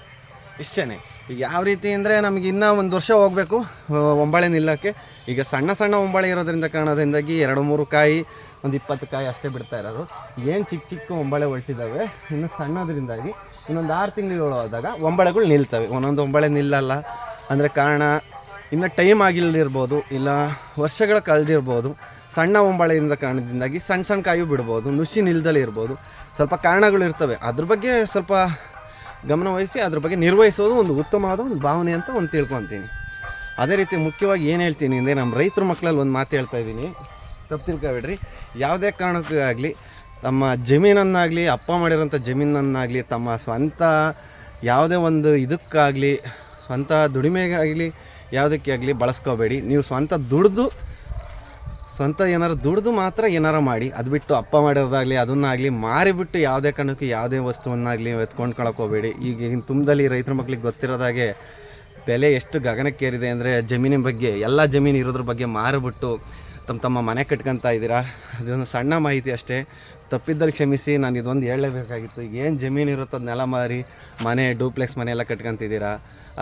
ಇಷ್ಟೇ ಈಗ ಯಾವ ರೀತಿ ಅಂದರೆ ನಮಗೆ ಇನ್ನೂ ಒಂದು ವರ್ಷ ಹೋಗಬೇಕು ಒಂಬಳೆ ನಿಲ್ಲಕ್ಕೆ. ಈಗ ಸಣ್ಣ ಸಣ್ಣ ಒಂಬಳೆ ಇರೋದ್ರಿಂದ ಕಾರಣದಿಂದಾಗಿ ಎರಡು ಮೂರು ಕಾಯಿ, ಒಂದು ಇಪ್ಪತ್ತು ಕಾಯಿ ಅಷ್ಟೇ ಬಿಡ್ತಾ ಇರೋದು. ಏನು ಚಿಕ್ಕ ಚಿಕ್ಕ ಒಂಬಳೆ ಹೊರಟಿದ್ದಾವೆ ಇನ್ನು ಸಣ್ಣದ್ರಿಂದಾಗಿ ಇನ್ನೊಂದು ಆರು ತಿಂಗಳು ಹೋದಾಗ ಒಂಬಳೆಗಳು ನಿಲ್ತವೆ. ಒಂದೊಂದು ಒಂಬಳೆ ನಿಲ್ಲಲ್ಲ. ಅಂದರೆ ಕಾರಣ ಇನ್ನು ಟೈಮ್ ಆಗಿಲ್ಲದಿರ್ಬೋದು ಇಲ್ಲ ವರ್ಷಗಳ ಕಳೆದಿರ್ಬೋದು, ಸಣ್ಣ ಒಂಬಳೆಯಿಂದ ಕಾರಣದಿಂದಾಗಿ ಸಣ್ಣ ಸಣ್ಣ ಕಾಯು ಬಿಡ್ಬೋದು, ನುಸಿ ನಿಲ್ದಲೇ ಇರ್ಬೋದು. ಸ್ವಲ್ಪ ಕಾರಣಗಳು ಇರ್ತವೆ. ಅದ್ರ ಬಗ್ಗೆ ಸ್ವಲ್ಪ ಗಮನವಹಿಸಿ ಅದ್ರ ಬಗ್ಗೆ ನಿರ್ವಹಿಸೋದು ಒಂದು ಉತ್ತಮವಾದ ಒಂದು ಭಾವನೆ ಅಂತ ಒಂದು ತಿಳ್ಕೊತೀನಿ. ಅದೇ ರೀತಿ ಮುಖ್ಯವಾಗಿ ಏನು ಹೇಳ್ತೀನಿ ಅಂದರೆ ನಮ್ಮ ರೈತರ ಮಕ್ಕಳಲ್ಲಿ ಒಂದು ಮಾತು ಹೇಳ್ತಾ ಇದ್ದೀನಿ. ತಪ್ಪು ತಿಳ್ಕೊಬೇಡ್ರಿ ಯಾವುದೇ ಕಾರಣಕ್ಕೂ ಆಗಲಿ, ತಮ್ಮ ಜಮೀನನ್ನಾಗಲಿ, ಅಪ್ಪ ಮಾಡಿರೋಂಥ ಜಮೀನನ್ನಾಗಲಿ, ತಮ್ಮ ಸ್ವಂತ ಯಾವುದೇ ಒಂದು ಇದಕ್ಕಾಗಲಿ, ಸ್ವಂತ ದುಡಿಮೆಗಾಗಲಿ ಯಾವುದಕ್ಕೆ ಆಗಲಿ ಬಳಸ್ಕೋಬೇಡಿ. ನೀವು ಸ್ವಂತ ದುಡ್ದು, ಸ್ವಂತ ಏನಾರು ದುಡ್ದು ಮಾತ್ರ ಏನಾರು ಮಾಡಿ. ಅದು ಬಿಟ್ಟು ಅಪ್ಪ ಮಾಡಿರೋದಾಗಲಿ, ಅದನ್ನಾಗಲಿ ಮಾರಿಬಿಟ್ಟು ಯಾವುದೇ ಕಾರಣಕ್ಕೂ ಯಾವುದೇ ವಸ್ತುವನ್ನಾಗಲಿ ಎತ್ಕೊಂಡ್ಕೊಳಕ್ಕೆ ಹೋಗಬೇಡಿ. ಈಗಿನ ತುಂಬದಲ್ಲಿ ರೈತರ ಮಕ್ಳಿಗೆ ಗೊತ್ತಿರೋದಾಗೆ ಬೆಲೆ ಎಷ್ಟು ಗಗನಕ್ಕೇರಿದೆ ಅಂದರೆ ಜಮೀನಿನ ಬಗ್ಗೆ, ಎಲ್ಲ ಜಮೀನು ಇರೋದ್ರ ಬಗ್ಗೆ ಮಾರಿಬಿಟ್ಟು ತಮ್ಮ ತಮ್ಮ ಮನೆ ಕಟ್ಕೊತಾ ಇದ್ದೀರಾ? ಅದೊಂದು ಸಣ್ಣ ಮಾಹಿತಿ ಅಷ್ಟೇ. ತಪ್ಪಿದ್ದಲ್ಲಿ ಕ್ಷಮಿಸಿ, ನಾನು ಇದೊಂದು ಹೇಳಲೇಬೇಕಾಗಿತ್ತು. ಈಗ ಏನು ಜಮೀನು ಇರುತ್ತೋ ಅದನ್ನೆಲ್ಲ ಮಾರಿ ಮನೆ, ಡೂಪ್ಲೆಕ್ಸ್ ಮನೆ ಎಲ್ಲ ಕಟ್ಕೊತಿದ್ದೀರಾ?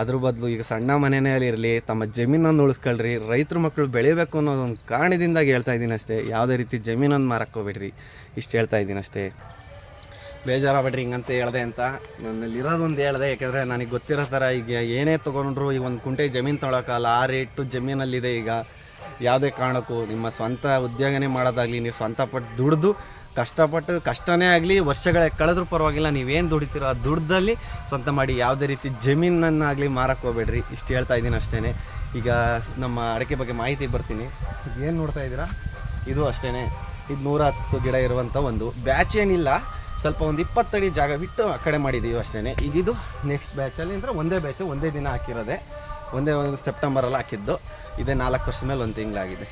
ಅದ್ರ ಬದಲು ಈಗ ಸಣ್ಣ ಮನೆನೇ ಇರಲಿ ತಮ್ಮ ಜಮೀನನ್ನು ಉಳಿಸ್ಕೊಳ್ರಿ, ರೈತರ ಮಕ್ಕಳು ಬೆಳಿಬೇಕು ಅನ್ನೋದೊಂದು ಕಾರಣದಿಂದಾಗಿ ಹೇಳ್ತಾ ಇದ್ದೀನಿ ಅಷ್ಟೇ. ಯಾವುದೇ ರೀತಿ ಜಮೀನನ್ನು ಮಾರಕ್ಕೆ ಹೋಗ್ಬೇಡ್ರಿ ಇಷ್ಟು ಹೇಳ್ತಾ ಇದ್ದೀನಿ ಅಷ್ಟೇ. ಬೇಜಾರಾಗಬೇಡ್ರಿ ಹಿಂಗಂತ ಹೇಳ್ದೆ ಅಂತ. ನನ್ನಲ್ಲಿ ಇರೋದೊಂದು ಹೇಳ್ದೆ, ಯಾಕಂದರೆ ನನಗೆ ಗೊತ್ತಿರೋ ಥರ ಈಗ ಏನೇ ತೊಗೊಂಡ್ರು ಈಗ ಒಂದು ಕುಂಟೆ ಜಮೀನು ತೊಗೊಳಕ್ಕಲ್ಲ ಆ ರೇಟು ಜಮೀನಲ್ಲಿದೆ ಈಗ. ಯಾವುದೇ ಕಾರಣಕ್ಕೂ ನಿಮ್ಮ ಸ್ವಂತ ಉದ್ಯೋಗನೇ ಮಾಡೋದಾಗಲಿ, ನೀವು ಸ್ವಂತ ಪಟ್ಟು ದುಡ್ದು ಕಷ್ಟಪಟ್ಟು ಕಷ್ಟನೇ ಆಗಲಿ ವರ್ಷಗಳ ಕಳೆದ್ರೂ ಪರವಾಗಿಲ್ಲ ನೀವೇನು ದುಡಿತೀರೋ ಆ ದುಡ್ದಲ್ಲಿ ಸ್ವಂತ ಮಾಡಿ ಯಾವುದೇ ರೀತಿ ಜಮೀನನ್ನಾಗಲಿ ಮಾರಕ್ಕೆ ಹೋಗ್ಬೇಡ್ರಿ. ಇಷ್ಟು ಹೇಳ್ತಾ ಇದ್ದೀನಿ ಅಷ್ಟೇ ಈಗ ನಮ್ಮ ಅಡಿಕೆ ಬಗ್ಗೆ ಮಾಹಿತಿ ಬರ್ತೀನಿ. ಏನು ನೋಡ್ತಾ ಇದ್ದೀರಾ? ಇದು ಅಷ್ಟೇ ಇದು ನೂರ ಹತ್ತು ಗಿಡ ಇರುವಂಥ ಒಂದು ಬ್ಯಾಚ್ ಏನಿಲ್ಲ. ಸ್ವಲ್ಪ ಒಂದು ಇಪ್ಪತ್ತಡಿ ಜಾಗ ಬಿಟ್ಟು ಆ ಕಡೆ ಮಾಡಿದ್ದೀವಿ ಅಷ್ಟೇ ಇದಿದು ನೆಕ್ಸ್ಟ್ ಬ್ಯಾಚಲ್ಲಿ ಅಂದರೆ ಒಂದೇ ಬ್ಯಾಚು ಒಂದೇ ದಿನ ಹಾಕಿರೋದೆ. ಒಂದೇ ಒಂದು ಸೆಪ್ಟೆಂಬರಲ್ಲಿ ಹಾಕಿದ್ದು. ಇದೇ ನಾಲ್ಕು ವರ್ಷದ ಮೇಲೆ ಒಂದು ತಿಂಗಳಾಗಿದೆ.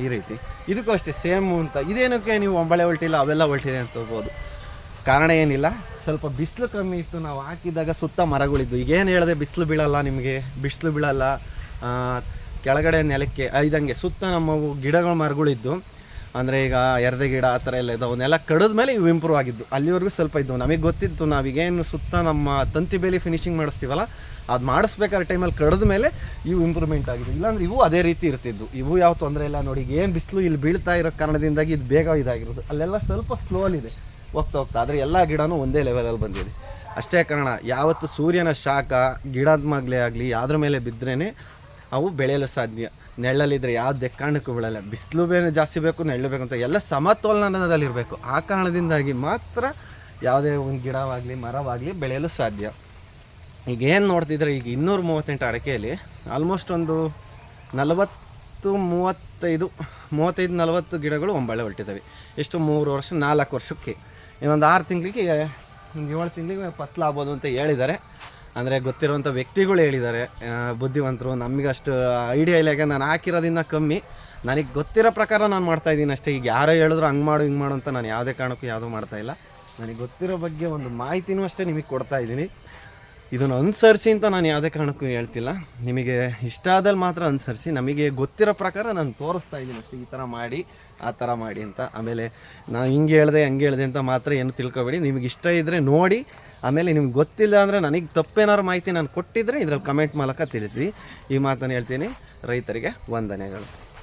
ಈ ರೀತಿ. ಇದಕ್ಕೂ ಅಷ್ಟೇ, ಸೇಮ್ ಅಂತ. ಇದೇನಕ್ಕೆ ನೀವು ಒಂಬಳೆ ಹೊಲ್ಟಿಲ್ಲ ಅವೆಲ್ಲ ಹೊಲ್ಟಿದೆ ಅಂತ ಹೋಗ್ಬೋದು. ಕಾರಣ ಏನಿಲ್ಲ? ಸ್ವಲ್ಪ ಬಿಸಿಲು ಕಮ್ಮಿ ಇತ್ತು, ನಾವು ಹಾಕಿದಾಗ ಸುತ್ತ ಮರಗಳಿದ್ದು ಈಗೇನು ಹೇಳಿದೆ, ಬಿಸಿಲು ಬೀಳಲ್ಲ ನಿಮಗೆ? ಬಿಸಿಲು ಬೀಳಲ್ಲ. ಕೆಳಗಡೆ ನೆಲಕ್ಕೆ ಇದಂಗೆ ಸುತ್ತ ನಮ್ಮವು ಗಿಡಗಳ ಮರಗಳಿದ್ದು ಅಂದರೆ ಈಗ ಎರ್ದೆ ಗಿಡ ಆ ಥರ ಎಲ್ಲ ಇದ್ದಾವೆ ಅವನ್ನೆಲ್ಲ ಕಡಿದ ಮೇಲೆ ಇವು ಇಂಪ್ರೂವ್ ಆಗಿದ್ದು. ಅಲ್ಲಿವರೆಗೂ ಸ್ವಲ್ಪ ಇದ್ದವು. ನಮಗೆ ಗೊತ್ತಿತ್ತು, ನಾವೀಗೇನು ಸುತ್ತ ನಮ್ಮ ತಂತಿ ಬೇಲಿ ಫಿನಿಶಿಂಗ್ ಮಾಡಿಸ್ತೀವಲ್ಲ, ಅದು ಮಾಡಿಸ್ಬೇಕಾದ್ರೆ ಟೈಮಲ್ಲಿ ಕಡಿದ ಮೇಲೆ ಇವು ಇಂಪ್ರೂವ್ಮೆಂಟ್ ಆಗಿದೆ ಇಲ್ಲಾಂದ್ರೆ ಇವು ಅದೇ ರೀತಿ ಇರ್ತಿದ್ದು. ಇವು ಯಾವ ತೊಂದರೆ ಇಲ್ಲ ನೋಡಿ ಏನು ಬಿಸಿಲು ಇಲ್ಲಿ ಬೀಳ್ತಾ ಇರೋ ಕಾರಣದಿಂದಾಗಿ ಇದು ಬೇಗ ಇದಾಗಿರೋದು. ಅಲ್ಲೆಲ್ಲ ಸ್ವಲ್ಪ ಸ್ಲೋಲಿದೆ ಹೋಗ್ತಾ ಹೋಗ್ತಾ. ಆದರೆ ಎಲ್ಲ ಗಿಡನೂ ಒಂದೇ ಲೆವೆಲಲ್ಲಿ ಬಂದಿದೆ. ಅಷ್ಟೇ ಕಾರಣ, ಯಾವತ್ತು ಸೂರ್ಯನ ಶಾಖ, ಗಿಡದ ಮಗ್ಲೇ ಆಗಲಿ ಯಾವ್ದ್ರ ಮೇಲೆ ಬಿದ್ದರೇ ಅವು ಬೆಳೆಯಲು ಸಾಧ್ಯ. ನೆರಳಲ್ಲಿದ್ದರೆ ಯಾವುದೇ ಕಾರಣಕ್ಕೂ ಬೀಳಲ್ಲ. ಬಿಸಿಲು ಬೇರೆ ಜಾಸ್ತಿ ಬೇಕು ನೆರಳು ಬೇಕು ಅಂತ ಎಲ್ಲ ಸಮತೋಲನದಲ್ಲಿರಬೇಕು. ಆ ಕಾರಣದಿಂದಾಗಿ ಮಾತ್ರ ಯಾವುದೇ ಒಂದು ಗಿಡವಾಗಲಿ, ಮರವಾಗಲಿ ಬೆಳೆಯಲು ಸಾಧ್ಯ. ಈಗ ಏನು ನೋಡ್ತಿದ್ರೆ ಈಗ ಇನ್ನೂರು ಮೂವತ್ತೆಂಟು ಅಡಕೆಯಲ್ಲಿ ಆಲ್ಮೋಸ್ಟ್ ಒಂದು ನಲವತ್ತು, ಮೂವತ್ತೈದು ಮೂವತ್ತೈದು, ನಲವತ್ತು ಗಿಡಗಳು ಒಂಬಳೆ ಹೊರಟಿದ್ದಾವೆ. ಎಷ್ಟು ಮೂರು ವರ್ಷ, ನಾಲ್ಕು ವರ್ಷಕ್ಕೆ. ಇನ್ನೊಂದು ಆರು ತಿಂಗಳಿಗೆ ಒಂದು ಏಳು ತಿಂಗಳಿಗೆ ಫಸ್ಲಾಗ್ಬೋದು ಅಂತ ಹೇಳಿದ್ದಾರೆ. ಅಂದರೆ ಗೊತ್ತಿರುವಂಥ ವ್ಯಕ್ತಿಗಳು ಹೇಳಿದ್ದಾರೆ ಬುದ್ಧಿವಂತರು. ನಮಗಷ್ಟು ಐಡಿಯಾ ಇಲ್ಲ ಯಾಕೆ ನಾನು ಹಾಕಿರೋದಿನ್ನ ಕಮ್ಮಿ. ನನಗೆ ಗೊತ್ತಿರೋ ಪ್ರಕಾರ ನಾನು ಮಾಡ್ತಾ ಇದ್ದೀನಿ ಅಷ್ಟೇ. ಈಗ ಯಾರೋ ಹೇಳಿದ್ರು ಹಂಗೆ ಮಾಡು, ಹಿಂಗೆ ಮಾಡು ಅಂತ ನಾನು ಯಾವುದೇ ಕಾರಣಕ್ಕೂ ಯಾವುದೂ ಮಾಡ್ತಾ ಇಲ್ಲ. ನನಗೆ ಗೊತ್ತಿರೋ ಬಗ್ಗೆ ಒಂದು ಮಾಹಿತಿನೂ ಅಷ್ಟೇ ನಿಮಗೆ ಕೊಡ್ತಾ ಇದ್ದೀನಿ. ಇದನ್ನು ಅನುಸರಿಸಿ ಅಂತ ನಾನು ಯಾವುದೇ ಕಾರಣಕ್ಕೂ ಹೇಳ್ತಿಲ್ಲ. ನಿಮಗೆ ಇಷ್ಟ ಆದಲ್ಲಿ ಮಾತ್ರ ಅನುಸರಿಸಿ. ನಮಗೆ ಗೊತ್ತಿರೋ ಪ್ರಕಾರ ನಾನು ತೋರಿಸ್ತಾ ಇದ್ದೀನಿ ಅಷ್ಟೇ. ಈ ಥರ ಮಾಡಿ, ಆ ಥರ ಮಾಡಿ ಅಂತ. ಆಮೇಲೆ ನಾನು ಹಿಂಗೆ ಹೇಳಿದೆ, ಹಂಗೆ ಹೇಳಿದೆ ಅಂತ ಮಾತ್ರ ಏನು ತಿಳ್ಕೊಬೇಡಿ. ನಿಮಗೆ ಇಷ್ಟ ಇದ್ದರೆ ನೋಡಿ ಆಮೇಲೆ ನಿಮ್ಗೆ ಗೊತ್ತಿಲ್ಲ ಅಂದರೆ ನನಗೆ ತಪ್ಪೇನಾದ್ರು ಮಾಹಿತಿ ನಾನು ಕೊಟ್ಟಿದ್ದರೆ ಇದ್ರಲ್ಲಿ ಕಮೆಂಟ್ ಮೂಲಕ ತಿಳಿಸಿ. ಈ ಮಾತನ್ನು ಹೇಳ್ತೀನಿ. ರೈತರಿಗೆ ವಂದನೆಗಳು.